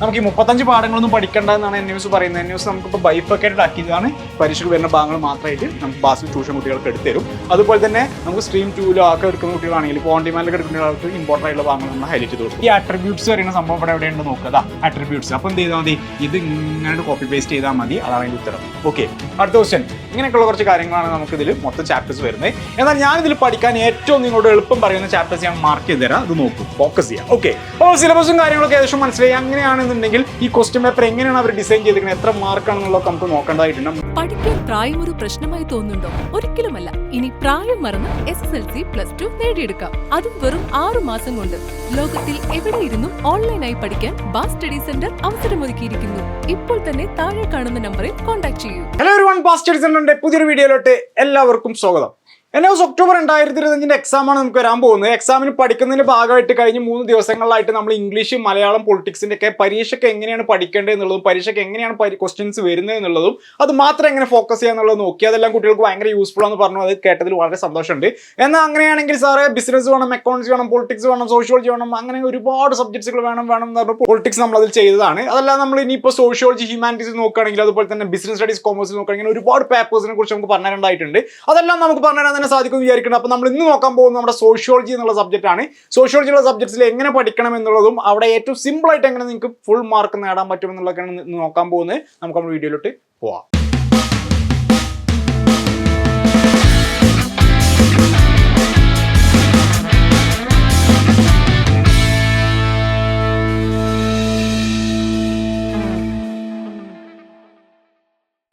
നമുക്ക് ഈ മുപ്പത്തഞ്ച് പാഠങ്ങളൊന്നും പഠിക്കേണ്ട എന്നാണ് എൻ ന്യൂസ് പറയുന്നത് എൻ ന്യൂസ് നമുക്കിപ്പോൾ ബൈഫക്കേറ്റഡ് ആക്കിയതാണ്. പരീക്ഷയ്ക്ക് വരുന്ന ഭാഗങ്ങൾ മാത്രമായിട്ട് നമുക്ക് ബാസിൽ ട്യൂഷൻ കുട്ടികൾക്ക് എടുത്തുതരും അതുപോലെ തന്നെ നമുക്ക് സ്ട്രീം ടൂലോ ഒക്കെ എടുക്കുന്ന കുട്ടികളാണെങ്കിൽ ഇപ്പോൾ ഓൺ ഡിമാൻഡിലൊക്കെ എടുക്കുന്ന കുട്ടികൾക്ക് ഇമ്പോർട്ടന്റ് ആയിട്ടുള്ള ഭാഗങ്ങൾ നമ്മൾ ഹൈലൈറ്റ് ചെയ്ത് കൊടുക്കും. ഈ അട്രിബ്യൂട്ട്സ് പറയുന്ന സംഭവം ഇവിടെ എവിടെയുണ്ട് നോക്കുക അട്രിബ്യൂട്ട്സ് അപ്പോൾ എന്ത് ചെയ്താൽ മതി? ഇത് ഇങ്ങനെ കോപ്പി പേസ്റ്റ് ചെയ്താൽ മതി. അതാണ് അതിന്റെ ഉത്തരം. ഓക്കെ അടുത്ത ക്വസ്റ്റ്യൻ ഇങ്ങനെയൊക്കെയുള്ള കുറച്ച് കാര്യങ്ങളാണ് നമുക്ക് ഇതിൽ മൊത്തം ചാപ്റ്റേഴ്സ് വരുന്നത്. എന്നാൽ ഞാൻ ഇതിൽ പഠിക്കാൻ ഏറ്റവും നിങ്ങളോട് എളുപ്പം പറയുന്ന ചാപ്റ്റേഴ്സ് ഞാൻ മാർക്ക് ചെയ്ത് തരാം. അത് നോക്കും. ഫോക്കസ് ചെയ്യാം. ഓക്കെ അപ്പോൾ സിലബസും കാര്യങ്ങളൊക്കെ ഏകദേശം മനസ്സിലായി. അങ്ങനെയാണെന്നുണ്ടെങ്കിൽ ഈ ക്വസ്റ്റ്യൻ പേപ്പർ എങ്ങനെയാണ് അവർ ഡിസൈൻ ചെയ്തിരിക്കുന്നത്? എത്ര മാർക്കാണെന്നുള്ളത് നമുക്ക് നോക്കേണ്ടതായിട്ടുണ്ട്. പഠിക്കാൻ പ്രായം ഒരു പ്രശ്നമായി തോന്നുന്നുണ്ടോ? ഒരിക്കലുമല്ല. ഇനി പ്രായം മറന്ന് S S L C plus two നേടിയെടുക്കാം. അതും വെറും ആറു മാസം കൊണ്ട്. ലോകത്തിൽ എവിടെ ഇരുന്നും ഓൺലൈനായി പഠിക്കാൻ ബാസ് സ്റ്റഡി സെന്റർ അവസരമൊരുക്കിയിരിക്കുന്നു. ഇപ്പോൾ തന്നെ താഴെ കാണുന്ന നമ്പറിൽ കോൺടാക്ട് ചെയ്യൂ. ഹലോ ഒരു വൺ സ്റ്റഡി സെന്ററിന്റെ പുതിയൊരു വീഡിയോയിലോട്ട് എല്ലാവർക്കും സ്വാഗതം. എന്നെ ഒക്ടോബർ രണ്ടായിരത്തി ഇരുപത്തഞ്ചിന്റെ എക്സാമാണ് നമുക്ക് വരാൻ പോകുന്നത്. എക്സാമിന് പഠിക്കുന്നതിന്റെ ഭാഗമായിട്ട് കഴിഞ്ഞ മൂന്ന് ദിവസങ്ങളിലായിട്ട് നമ്മൾ ഇംഗ്ലീഷ് മലയാളം പൊളിറ്റിക്സിന്റെ ഒക്കെ പരീക്ഷയ്ക്ക് എങ്ങനെയാണ് പഠിക്കേണ്ടത് എന്നുള്ളതും പരീക്ഷയ്ക്ക് എങ്ങനെയാണ് ക്വസ്റ്റ്യൻസ് വരുന്നത് എന്നുള്ളതും അത് മാത്രം എങ്ങനെ ഫോക്കസ് ചെയ്യുക എന്നുള്ളത് നോക്കി. അതെല്ലാം കുട്ടികൾക്ക് ഭയങ്കര യൂസ്ഫുൾ ആണെന്ന് പറഞ്ഞു. അത് കേട്ടതിൽ വളരെ സന്തോഷമുണ്ട്. എന്നാൽ അങ്ങനെയാണെങ്കിൽ സാറേ ബിസിനസ് വേണം അക്കൗണ്ട്സ് വേണം പൊളിറ്റിക്സ് വേണം സോഷ്യോളജി വേണം അങ്ങനെ ഒരുപാട് സബ്ജക്ട്സുകൾ വേണം വേണം എന്ന് പറഞ്ഞപ്പോൾ പൊളിറ്റിക്സ് നമ്മൾ അതിൽ ചെയ്തതാണ്. അതല്ല നമ്മൾ ഇനിയിപ്പോൾ സോഷ്യോളജി ഹ്യൂമാനിറ്റീസ് നോക്കുകയാണെങ്കിൽ അതുപോലെ തന്നെ ബിസിനസ് സ്റ്റഡീസ് കോമേഴ്സ് നോക്കുകയാണെങ്കിൽ ഒരുപാട് പേപ്പേഴ്സിനെ കുറിച്ച് നമുക്ക് പറഞ്ഞിട്ടുണ്ടായിട്ടുണ്ട് അതെല്ലാം നമുക്ക് പറഞ്ഞുതരാൻ തന്നെ സാധിക്കും വിചാരിക്കുന്നത് അപ്പോൾ നമ്മൾ ഇന്ന് നോക്കാൻ പോകുന്നത് നമ്മുടെ സോഷ്യോളജി എന്നുള്ള സബ്ജക്റ്റ് ആണ്. സോഷ്യോളജിയുള്ള സബ്ജക്ട്സിൽ എങ്ങനെ പഠിക്കണം എന്നുള്ളതും അവിടെ ഏറ്റവും സിമ്പിളായിട്ട് എങ്ങനെ നിങ്ങൾക്ക് ഫുൾ മാർക്ക് നേടാൻ പറ്റും എന്നുള്ളതൊക്കെയാണ് ഇന്ന് നോക്കാൻ പോകുന്നത്. നമുക്ക് നമ്മുടെ വീഡിയോയിലോട്ട് പോവാം.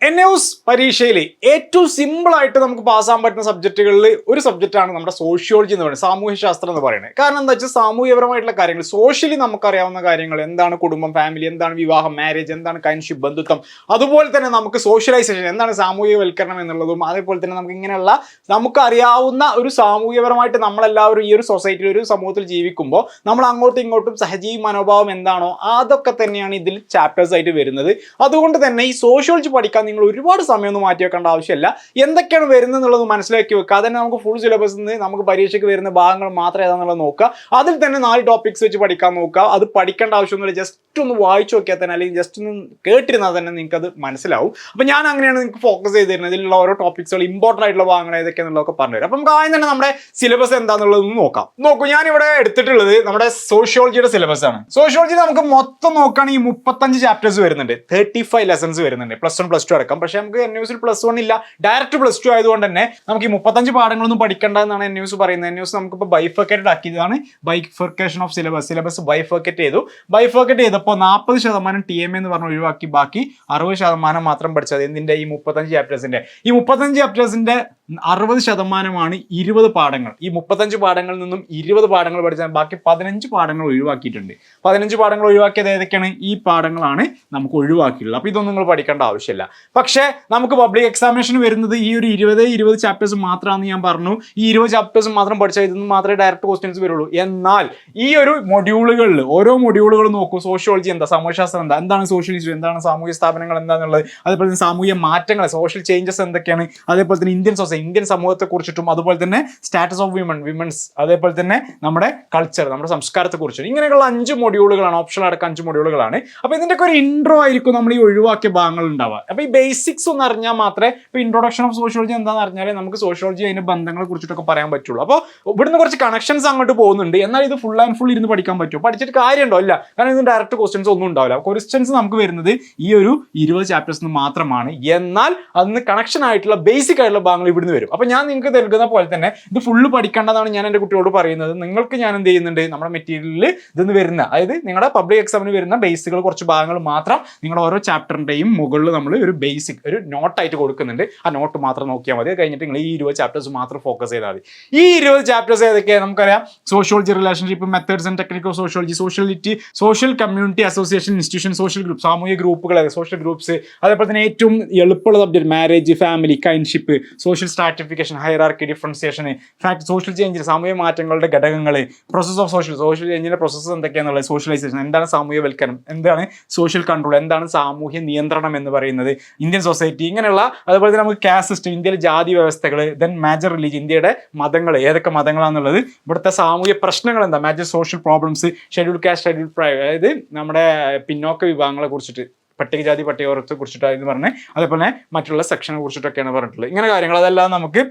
എൻ എസ് പരീക്ഷയിൽ ഏറ്റവും സിമ്പിളായിട്ട് നമുക്ക് പാസ്സാൻ പറ്റുന്ന സബ്ജക്റ്റുകളിൽ ഒരു സബ്ജക്റ്റാണ് നമ്മുടെ സോഷ്യോളജി എന്ന് പറയുന്നത്. സാമൂഹ്യ ശാസ്ത്രം എന്ന് പറയുന്നത്. കാരണം എന്താ വെച്ചാൽ സാമൂഹ്യപരമായിട്ടുള്ള കാര്യങ്ങൾ സോഷ്യലി നമുക്കറിയാവുന്ന കാര്യങ്ങൾ എന്താണ് കുടുംബം ഫാമിലി എന്താണ് വിവാഹം മാരേജ് എന്താണ് കൈൻഷിപ്പ് ബന്ധുത്വം അതുപോലെ തന്നെ നമുക്ക് സോഷ്യലൈസേഷൻ എന്താണ് സാമൂഹികവൽക്കരണം എന്നുള്ളതും അതേപോലെ തന്നെ നമുക്ക് ഇങ്ങനെയുള്ള നമുക്കറിയാവുന്ന ഒരു സാമൂഹ്യപരമായിട്ട് നമ്മളെല്ലാവരും ഈ ഒരു സൊസൈറ്റിയിൽ ഒരു സമൂഹത്തിൽ ജീവിക്കുമ്പോൾ നമ്മൾ അങ്ങോട്ടും ഇങ്ങോട്ടും സഹജീവി മനോഭാവം എന്താണോ അതൊക്കെ തന്നെയാണ് ഇതിൽ ചാപ്റ്റേഴ്സ് ആയിട്ട് വരുന്നത്. അതുകൊണ്ട് തന്നെ ഈ സോഷ്യോളജി പഠിക്കാൻ നിങ്ങൾ ഒരുപാട് സമയമൊന്നും മാറ്റി വെക്കേണ്ട ആവശ്യമില്ല. എന്തൊക്കെയാണ് വരുന്നത് എന്നുള്ളത് മനസ്സിലാക്കി വെക്കുക. അതന്നെ നമുക്ക് ഫുൾ സിലബസ് നിന്ന് നമുക്ക് പരീക്ഷയ്ക്ക് വരുന്ന ഭാഗങ്ങൾ മാത്രം ഏതാണെന്നുള്ളത് നോക്കുക. അതിൽ തന്നെ നാല് ടോപ്പിക്സ് വെച്ച് പഠിക്കാൻ നോക്കുക. അത് പഠിക്കേണ്ട ആവശ്യമൊന്നുമില്ല. ജസ്റ്റ് ഒന്ന് വായിച്ചു നോക്കിയാൽ തന്നെ അല്ലെങ്കിൽ ജസ്റ്റ് ഒന്ന് കേട്ടിരുന്നാൽ തന്നെ നിങ്ങൾക്ക് അത് മനസ്സിലാവും. അപ്പം ഞാൻ അങ്ങനെയാണ് നിങ്ങൾക്ക് ഫോക്കസ് ചെയ്ത് തരുന്നത് ഇതിലുള്ള ഓരോ ടോപ്പിക്സുകൾ ഇമ്പോർട്ടന്റ് ആയിട്ടുള്ള ഭാഗങ്ങൾ ഏതൊക്കെ എന്നുള്ളതൊക്കെ പറഞ്ഞു തരും അപ്പം നമുക്ക് ആദ്യം തന്നെ നമ്മുടെ സിലബസ് എന്താണെന്നുള്ളത് ഒന്ന് നോക്കാം. നോക്കൂ ഞാനിവിടെ എടുത്തിട്ടുള്ളത് നമ്മുടെ സോഷ്യോളജിയുടെ സിലബസ് ആണ്. സോഷ്യോളജി നമുക്ക് മൊത്തം നോക്കുകയാണെങ്കിൽ മുപ്പത്തഞ്ച് ചാപ്റ്റേഴ്സ് വരുന്നുണ്ട്. തേർട്ടി ഫൈവ് ലെസൺസ് വരുന്നുണ്ട് പ്ലസ് വൺ പ്ലസ് ടു അടക്കം പക്ഷേ നമുക്ക് എൻ ന്യൂസിൽ പ്ലസ് വൺ ഇല്ല. ഡയറക്റ്റ് പ്ലസ് ടു ആയതുകൊണ്ട് തന്നെ നമുക്ക് ഈ മുപ്പത്തഞ്ച് പാഠങ്ങളൊന്നും പഠിക്കേണ്ട എന്നാണ് എൻ ന്യൂസ് പറയുന്നത്. എൻ ന്യൂസ് നമുക്കിപ്പോൾ bifurcated ആക്കിയതാണ്. Bifurcation of syllabus syllabus bifurcate ചെയ്തു. ബൈഫർക്കേറ്റ് ചെയ്തപ്പോൾ നാൽപ്പത് ശതമാനം ടി എം എന്ന് പറഞ്ഞ് ഒഴിവാക്കി. ബാക്കി അറുപത് ശതമാനം മാത്രം പഠിച്ചത് എന്തിന്റെ ഈ മുപ്പത്തഞ്ച് ചാപ്റ്റേഴ്സിന്റെ ഈ മുപ്പത്തഞ്ച് ചാപ്റ്റേഴ്സിന്റെ അറുപത് ശതമാനമാണ് ഇരുപത് പാഠങ്ങൾ. ഈ മുപ്പത്തഞ്ച് പാഠങ്ങളിൽ നിന്നും ഇരുപത് പാഠങ്ങൾ പഠിച്ചാൽ ബാക്കി പതിനഞ്ച് പാഠങ്ങൾ ഒഴിവാക്കിയിട്ടുണ്ട്. പതിനഞ്ച് പാഠങ്ങൾ ഒഴിവാക്കിയത് ഏതൊക്കെയാണ്? ഈ പാഠങ്ങളാണ് നമുക്ക് ഒഴിവാക്കിയുള്ളത് അപ്പോൾ ഇതൊന്നും നിങ്ങൾ പഠിക്കേണ്ട ആവശ്യമില്ല. പക്ഷേ നമുക്ക് പബ്ലിക് എക്സാമിനേഷൻ വരുന്നത് ഈ ഒരു ഇരുപത് ഇരുപത് ചാപ്റ്റേഴ്സ് മാത്രമാണെന്ന് ഞാൻ പറഞ്ഞു. ഈ ഇരുപത് ചാപ്റ്റേഴ്സ് മാത്രം പഠിച്ചാൽ ഇതിൽ നിന്ന് മാത്രമേ ഡയറക്റ്റ് ക്വസ്റ്റ്യൻസ് വരുള്ളൂ. എന്നാൽ ഈ ഒരു മൊഡ്യൂളുകളിൽ ഓരോ മൊഡ്യൂളുകൾ നോക്കൂ. സോഷ്യോളജി എന്താ? സാമൂഹ്യശാസ്ത്രം എന്താ? എന്താണ് സോഷ്യലിസം എന്താണ് സാമൂഹ്യ സ്ഥാപനങ്ങൾ എന്താണെന്നുള്ളത് അതേപോലെ തന്നെ സാമൂഹ്യ മാറ്റങ്ങൾ സോഷ്യൽ ചേഞ്ചസ് എന്തൊക്കെയാണ്? അതേപോലെ തന്നെ ഇന്ത്യൻ സൊസൈറ്റി ഇന്ത്യൻ സമൂഹത്തെ കുറിച്ചിട്ടും അതുപോലെ തന്നെ സ്റ്റാറ്റസ് ഓഫ് വിമൻ വിമൻസ് അതേപോലെ തന്നെ നമ്മുടെ കൾച്ചർ നമ്മുടെ സംസ്കാരത്തെ കുറിച്ചും ഇങ്ങനെയുള്ള അഞ്ച് മൊഡ്യൂളുകളാണ് ഓപ്ഷൻ അടക്കം അഞ്ച് മൊഡ്യൂളുകളാണ് അപ്പോൾ ഇതിന്റെയൊക്കെ ഒരു ഇൻട്രോ ആയിരിക്കും നമ്മൾ ഈ ഒഴിവാക്കിയ ഭാഗങ്ങൾ ഉണ്ടാവുക. അപ്പോൾ ഈ ബേസിക്സ് ഒന്ന് അറിഞ്ഞാൽ മാത്രമേ ഇപ്പോൾ ഇൻട്രൊഡക്ഷൻ ഓഫ് സോഷ്യോളജി എന്താണെന്ന് അറിഞ്ഞാലേ നമുക്ക് സോഷ്യോളജി അതിന്റെ ബന്ധങ്ങളെ കുറിച്ചിട്ടൊക്കെ പറയാൻ പറ്റുള്ളൂ. അപ്പോൾ ഇവിടുന്ന് കുറച്ച് കണക്ഷൻസ് അങ്ങോട്ട് പോകുന്നുണ്ട്. എന്നാൽ ഇത് ഫുൾ ആൻഡ് ഫുൾ ഇരുന്ന് പഠിക്കാൻ പറ്റും പഠിച്ചിട്ട് കാര്യമുണ്ടോ? ഇല്ല. കാരണം ഇതിന് ഡയറക്റ്റ് ക്വസ്റ്റ്യൻസ് ഒന്നും ഉണ്ടാവില്ല. ക്വസ്റ്റ്യൻസ് നമുക്ക് വരുന്നത് ഈ ഒരു ഇരുപത് ചാപ്റ്റേഴ്സ് മാത്രമാണ്. എന്നാൽ അന്ന് കണക്ഷൻ ആയിട്ടുള്ള ബേസിക് ആയിട്ടുള്ള ഭാഗങ്ങൾ ഇവിടുന്ന് വരും. അപ്പോൾ ഞാൻ നിങ്ങൾക്ക് നൽകുന്ന പോലെ തന്നെ ഇത് ഫുള്ള് പഠിക്കേണ്ടതാണ് ഞാൻ എന്റെ കുട്ടിയോട് പറയുന്നത്. നിങ്ങൾക്ക് ഞാൻ എന്ത് ചെയ്യുന്നുണ്ട്? നമ്മുടെ മെറ്റീരിയലിൽ ഇതെന്ന് വരുന്ന അതായത് നിങ്ങളുടെ പബ്ലിക് എക്സാമിന് വരുന്ന ബേസുകൾ കുറച്ച് ഭാഗങ്ങൾ മാത്രം നിങ്ങൾ ഓരോ ചാപ്റ്ററിന്റെയും മുകളിൽ നമ്മൾ ഒരു ബേസിക് ഒരു നോട്ടായിട്ട് കൊടുക്കുന്നുണ്ട്. ആ നോട്ട് മാത്രം നോക്കിയാൽ മതി. കഴിഞ്ഞിട്ട് നിങ്ങൾ ഈ ഇരുപത് ചാപ്റ്റേഴ്സ് മാത്രം ഫോക്കസ് ചെയ്താൽ മതി. ഈ ഇരുപത് ചാപ്റ്റേഴ്സ് ഏതൊക്കെയാണ് നമുക്കറിയാം sociology relationship methods and technical sociology sociality social community association institution social group സാമൂഹിക ഗ്രൂപ്പുകൾ സോഷ്യൽ ഗ്രൂപ്പ്സ് അതേപോലെ തന്നെ ഏറ്റവും എളുപ്പമുള്ള subject marriage family kinship social stratification hierarchy differentiation fact social ചേഞ്ചിൽ സാമൂഹ്യ മാറ്റങ്ങളുടെ ഘടകങ്ങൾ പ്രോസസ് ഓഫ് സോഷ്യൽ സോഷ്യൽ ചേഞ്ചിന്റെ പ്രോസസ്സ് എന്തൊക്കെയാണെന്നുള്ളത് സോഷ്യലൈസേഷൻ എന്താണ് സാമൂഹ്യവൽക്കരണം എന്താണ് സോഷ്യൽ കൺട്രോൾ എന്താണ് സാമൂഹ്യ നിയന്ത്രണം എന്ന് പറയുന്നത് ഇന്ത്യൻ സൊസൈറ്റി ഇങ്ങനെയുള്ള അതുപോലെ തന്നെ നമുക്ക് കാസ്റ്റ് സിസ്റ്റം ഇന്ത്യയിലെ ജാതി വ്യവസ്ഥകൾ ദെൻ മേജർ റിലീജിയൻ ഇന്ത്യയുടെ മതങ്ങൾ ഏതൊക്കെ മതങ്ങളാണെന്നുള്ളത് ഇവിടുത്തെ സാമൂഹ്യ പ്രശ്നങ്ങൾ എന്താ major social problems schedule caste schedule അതായത് നമ്മുടെ പിന്നോക്ക വിഭാഗങ്ങളെ കുറിച്ചിട്ട്. പട്ടികജാതി പട്ടികവർഗത്തെ കുറിച്ചിട്ടാണ് ഇത് പറഞ്ഞത് അതേപോലെ മറ്റുള്ള സെക്ഷനെ കുറിച്ചിട്ടൊക്കെയാണ് പറഞ്ഞിട്ടുള്ളത്. ഇങ്ങനെ കാര്യങ്ങൾ അതെല്ലാം നമുക്ക്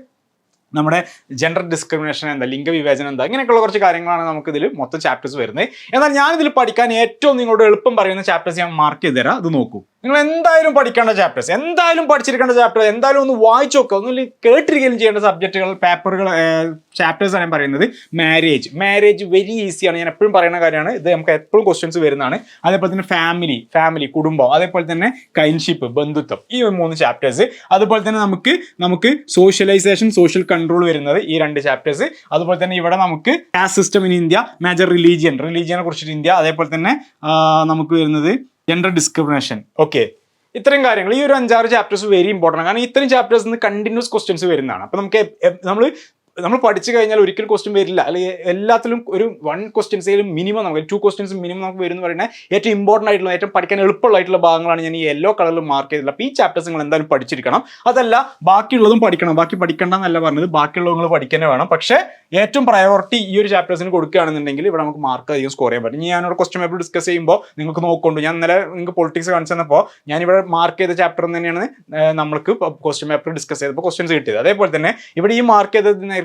നമ്മുടെ ജെൻഡർ ഡിസ്ക്രിമിനേഷൻ എന്താ ലിംഗവിവേചനം എന്താ ഇങ്ങനെയൊക്കെയുള്ള കുറച്ച് കാര്യങ്ങളാണ് നമുക്ക് ഇതിൽ മൊത്തം ചാപ്റ്റേഴ്സ് വരുന്നത്. എന്നാൽ ഞാൻ ഇതിൽ പഠിക്കാൻ ഏറ്റവും നിങ്ങളോട് എളുപ്പം പറയുന്ന ചാപ്റ്റേഴ്സ് ഞാൻ മാർക്ക് ചെയ്ത് തരാം അത് നോക്കൂ. നിങ്ങൾ എന്തായാലും പഠിക്കേണ്ട ചാപ്റ്റേഴ്സ് എന്തായാലും പഠിച്ചിരിക്കേണ്ട ചാപ്റ്റർ എന്തായാലും ഒന്ന് വായിച്ചു നോക്കുക ഒന്നും കേട്ടിരിക്കുകയും ചെയ്യേണ്ട സബ്ജക്റ്റുകൾ പേപ്പറുകൾ ചാപ്റ്റേഴ്സ് ആണ് പറയുന്നത്. മാരേജ് മാരേജ് വെരി ഈസിയാണ് ഞാൻ എപ്പോഴും പറയുന്ന കാര്യമാണ്. ഇത് നമുക്ക് എപ്പോഴും ക്വസ്റ്റ്യൻസ് വരുന്നതാണ്. അതേപോലെ തന്നെ ഫാമിലി ഫാമിലി കുടുംബം അതേപോലെ തന്നെ കൈൻഷിപ്പ് ബന്ധുത്വം. ഈ മൂന്ന് ചാപ്റ്റേഴ്സ് അതുപോലെ തന്നെ നമുക്ക് നമുക്ക് സോഷ്യലൈസേഷൻ സോഷ്യൽ കൺട്രോൾ വരുന്നത് ഈ രണ്ട് ചാപ്റ്റേഴ്സ് അതുപോലെ തന്നെ ഇവിടെ നമുക്ക് caste system in India major religion റിലീജിയനെ കുറിച്ചിട്ട് ഇന്ത്യ അതേപോലെ തന്നെ നമുക്ക് വരുന്നത് ജെൻഡർ ഡിസ്ക്രിമിനേഷൻ ഓക്കെ ഇത്രയും കാര്യങ്ങൾ. ഈ ഒരു അഞ്ചാറ് ചാപ്റ്റേഴ്സ് വെരി ഇമ്പോർട്ടന്റ് ആണ്. കാരണം ഇത്രയും ചാപ്റ്റേഴ്സ് നിന്ന് കണ്ടിന്യൂസ് ക്വസ്റ്റ്യൻസ് വരുന്നതാണ്. അപ്പോൾ നമുക്ക് നമ്മൾ നമ്മൾ പഠിച്ചു കഴിഞ്ഞാൽ ഒരിക്കലും ക്വസ്റ്റ്യൻ വരില്ല. അല്ലെങ്കിൽ എല്ലാത്തിലും ഒരു വൺ ക്വസ്റ്റ്യൻസിലും മിനിമം നമുക്ക് ടു ക്വസ്റ്റ്യൻസ് മിനിമം നമുക്ക് വരുന്നു പറയുന്നത് ഏറ്റവും ഇമ്പോർട്ടന്റ് ആയിട്ടുള്ള ഏറ്റവും പഠിക്കാൻ എളുപ്പമുള്ളതായിട്ടുള്ള ഭാഗങ്ങളാണ് ഞാൻ ഈ യെല്ലോ കളറിൽ മാർക്ക് ചെയ്തിട്ടുള്ളത് അപ്പോൾ ഈ ചാപ്റ്റേഴ്സ് നിങ്ങൾ എന്തായാലും പഠിച്ചിരിക്കണം. അതല്ല ബാക്കിയുള്ളതും പഠിക്കണം. ബാക്കി പഠിക്കണ്ട എന്നല്ല പറഞ്ഞത്. ബാക്കിയുള്ളത് നിങ്ങൾ പഠിക്കാനേ വേണം. പക്ഷേ ഏറ്റവും പ്രയോറിറ്റി ഈ ഒരു ചാപ്റ്റേഴ്സിന് കൊടുക്കുകയാണെന്നുണ്ടെങ്കിൽ ഇവിടെ നമുക്ക് മാർക്ക് അധികം സ്കോർ ചെയ്യാൻ പറ്റും. ഇനി ഇവിടെ ക്വസ്റ്റ്യൻ പേപ്പർ ഡിസ്കസ് ചെയ്യുമ്പോൾ നിങ്ങൾക്ക് നോക്കൊണ്ടു ഞാൻ ഇന്നലെ നിങ്ങൾക്ക് പൊളിറ്റിക്സ് കാണിച്ചു തന്നപ്പോൾ ഞാനിവിടെ മാർക്ക് ചെയ്ത ചാപ്റ്റർ തന്നെയാണ് നമ്മൾക്ക് ക്വസ്റ്റ്യൻ പേപ്പർ ഡിസ്കസ് ചെയ്തപ്പോൾ ക്വസ്റ്റ്യൻസ് കിട്ടിയത്. അതേപോലെ തന്നെ ഇവിടെ ഈ മാർക്ക്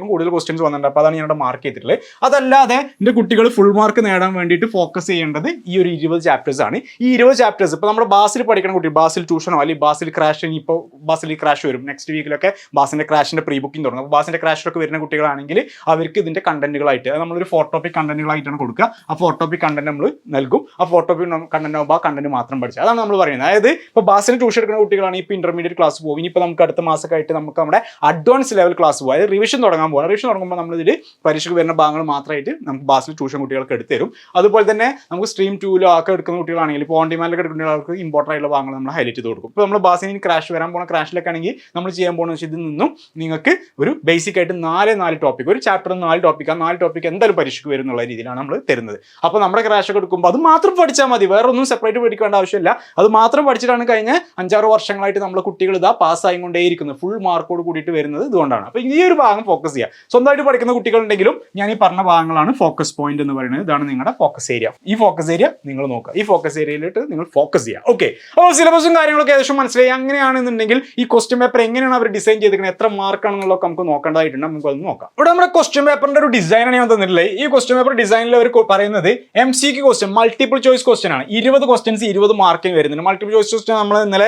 ചെയ്തതിനായിരിക്കും കൂടുതൽ ക്വസ്റ്റ്യൻസ് വന്നിട്ടുണ്ട്. അപ്പോൾ അതാണ് ഞാനിവിടെ മാർക്ക് ചെയ്തിട്ടുള്ളത്. അതല്ലാതെ എന്റെ കുട്ടികൾ ഫുൾ മാർക്ക് നേടാൻ വേണ്ടിയിട്ട് ഫോക്കസ് ചെയ്യേണ്ടത് ഈ ഒരു ഇരുപത് ചാപ്റ്റേഴ്സ് ആണ്. ഈ ഇരുപത് ചാപ്റ്റേഴ്സ് ഇപ്പോൾ നമ്മുടെ ബാസിൽ പഠിക്കുന്ന കുട്ടി ബാസിൽ ട്യൂഷനോ അല്ലെങ്കിൽ ബാസിൽ ക്രാഷ് ഇപ്പോൾ ബാസിൽ ക്രാഷ് വരും. നെക്സ്റ്റ് വീക്കിലൊക്കെ ബാസിന്റെ ക്രാഷിന്റെ പ്രീ ബുക്കിംഗ് തുടങ്ങും. അപ്പോൾ ബാസിന്റെ ക്രാഷിലൊക്കെ വരുന്ന കുട്ടികളാണെങ്കിൽ അവർക്ക് ഇതിന്റെ കണ്ടന്റുകളായിട്ട് നമ്മളൊരു ഫോർ ടോപ്പിക് കണ്ടന്റുകളായിട്ടാണ് കൊടുക്കുക. ആ ഫോർ കണ്ടന്റ് നമ്മൾ നൽകും. ആ ഫോർ ടോപ്പിക് കണ്ടന്റ് ആകുമ്പോൾ ആ കണ്ടന്റ് മാത്രം പഠിച്ചത് അതാണ് നമ്മൾ പറയുന്നത്. അതായത് ഇപ്പോൾ ബാസിന് ട്യൂഷൻ എടുക്കുന്ന കുട്ടികളാണ് ഇപ്പോൾ ഇന്റർമീഡിയറ്റ് ക്ലാസ് പോകും ഇനിയിപ്പോൾ നമുക്ക് അടുത്ത മാസമൊക്കെ മാസമായിട്ട് നമുക്ക് നമ്മുടെ അഡ്വാൻസ് ലെവൽ ക്ലാസ് പോകും അതായത് റിവിഷൻ തുടങ്ങാൻ പോകണം റിവിഷൻ തുടങ്ങുമ്പോൾ നമ്മളിതിൽ പരീക്ഷയ്ക്ക് വരുന്ന ഭാഗങ്ങൾ മാത്രമായിട്ട് നമുക്ക് ബാസിൽ ട്യൂഷൻ കുട്ടികൾക്ക് എടുത്തു തരും. അതുപോലെ തന്നെ നമുക്ക് സ്ട്രീം ടൂലോ ഒക്കെ എടുക്കുന്ന കുട്ടികളാണെങ്കിൽ ഇപ്പോൾ ഓൺ എടുക്കുന്ന കുട്ടികൾക്ക് ഇമ്പോർട്ടന്റ് ആയിട്ടുള്ള ഭാഗങ്ങൾ നമ്മൾ ഹൈലൈറ്റ് ചെയ്ത് കൊടുക്കും. ഇപ്പോൾ നമ്മൾ ബാസിന് ക്രാഷ് വരാൻ പോകുന്ന ക്രാഷിലൊക്കെ ആണെങ്കിൽ നമ്മൾ ചെയ്യാൻ പോകുന്ന വെച്ചാൽ ഇതിൽ നിന്നും നിങ്ങൾക്ക് ഒരു ബേസിക് ആയിട്ട് നാല് നാല് ടോപ്പിക് ഒരു ചാപ്റ്റർ നാല് ടോപ്പിക് ആ നാല് ടോപ്പിക് എന്തായാലും പരീക്ഷയ്ക്ക് വരും എന്നുള്ള രീതിയിലാണ് നമ്മൾ തരുന്നത്. അപ്പോൾ നമ്മുടെ ക്രാഷ് ഒക്കെ എടുക്കുമ്പോൾ അത് മാത്രം പഠിച്ചാൽ മതി. വേറെ ഒന്നും സെപ്പറേറ്റ് പഠിക്കേണ്ട ആവശ്യമില്ല. അത് മാത്രം പഠിച്ചിട്ടാണ് കഴിഞ്ഞ അഞ്ചാറ് വർഷങ്ങളായിട്ട് നമ്മൾ കുട്ടികൾ ഇതാ പാസ്സായിക്കൊണ്ടേയിരിക്കുന്നത് ഫുൾ മാർക്കോട് കൂടിയിട്ട് വരുന്നത് ഇതുകൊണ്ടാണ്. അപ്പോൾ ഈ ഒരു ഭാഗം ഫോക്കസ് ചെയ്യുക സ്വന്തമായിട്ട് പഠിക്കുന്ന കുട്ടികളുണ്ടെങ്കിലും ഞാൻ ഈ പറഞ്ഞ ഭാഗങ്ങളാണ് ഫോക്കസ് പോയിന്റ് എന്ന് പറയുന്നത്. ഇതാണ് നിങ്ങളുടെ ഫോക്കസ് ഏരിയ ഈ ഫോക്കസ് ഏരിയ നിങ്ങൾ നോക്കുക. ഈ ഫോക്കസ് ഏരിയയിലിട്ട് നിങ്ങൾ ഫോക്കസ് ചെയ്യുക. ഓക്കെ അപ്പോൾ സിലബസും കാര്യങ്ങളൊക്കെ ഏകദേശം മനസ്സിലായി. അങ്ങനെയാണെന്നുണ്ടെങ്കിൽ ഈ ക്വസ്റ്റ്യൻ പേപ്പർ എങ്ങനെയാണ് അവർ ഡിസൈൻ ചെയ്തിരിക്കുന്നത്? എത്ര മാർക്കാണെന്നുള്ളതൊക്കെ നമുക്ക് നോക്കേണ്ടതായിട്ടുണ്ട്. നമുക്ക് അത് നോക്കാം. ഇവിടെ നമ്മുടെ ക്വസ്റ്റ്യൻ പേപ്പറിന്റെ ഒരു ഡിസൈനാണ് ഞാൻ തന്നിട്ടില്ലേ ഈ ക്വസ്റ്റ്യൻ പേപ്പർ ഡിസൈനിൽ അവർ പറയുന്നത് എം സി ക്ക് ക്വസ്റ്റ്യൻ മൾട്ടിപ്പിൾ ചോയ്സ് ക്വസ്റ്റ്യൻ ആണ്. ഇരുപത് ക്വസ്റ്റ്യൻസ് ഇരുപത് മാർക്കിന് വരുന്നുണ്ട്. മൾട്ടിപ്പിൾ ചോയ്സ് ക്വസ്റ്റ്യൻ നമ്മൾ ഇന്നലെ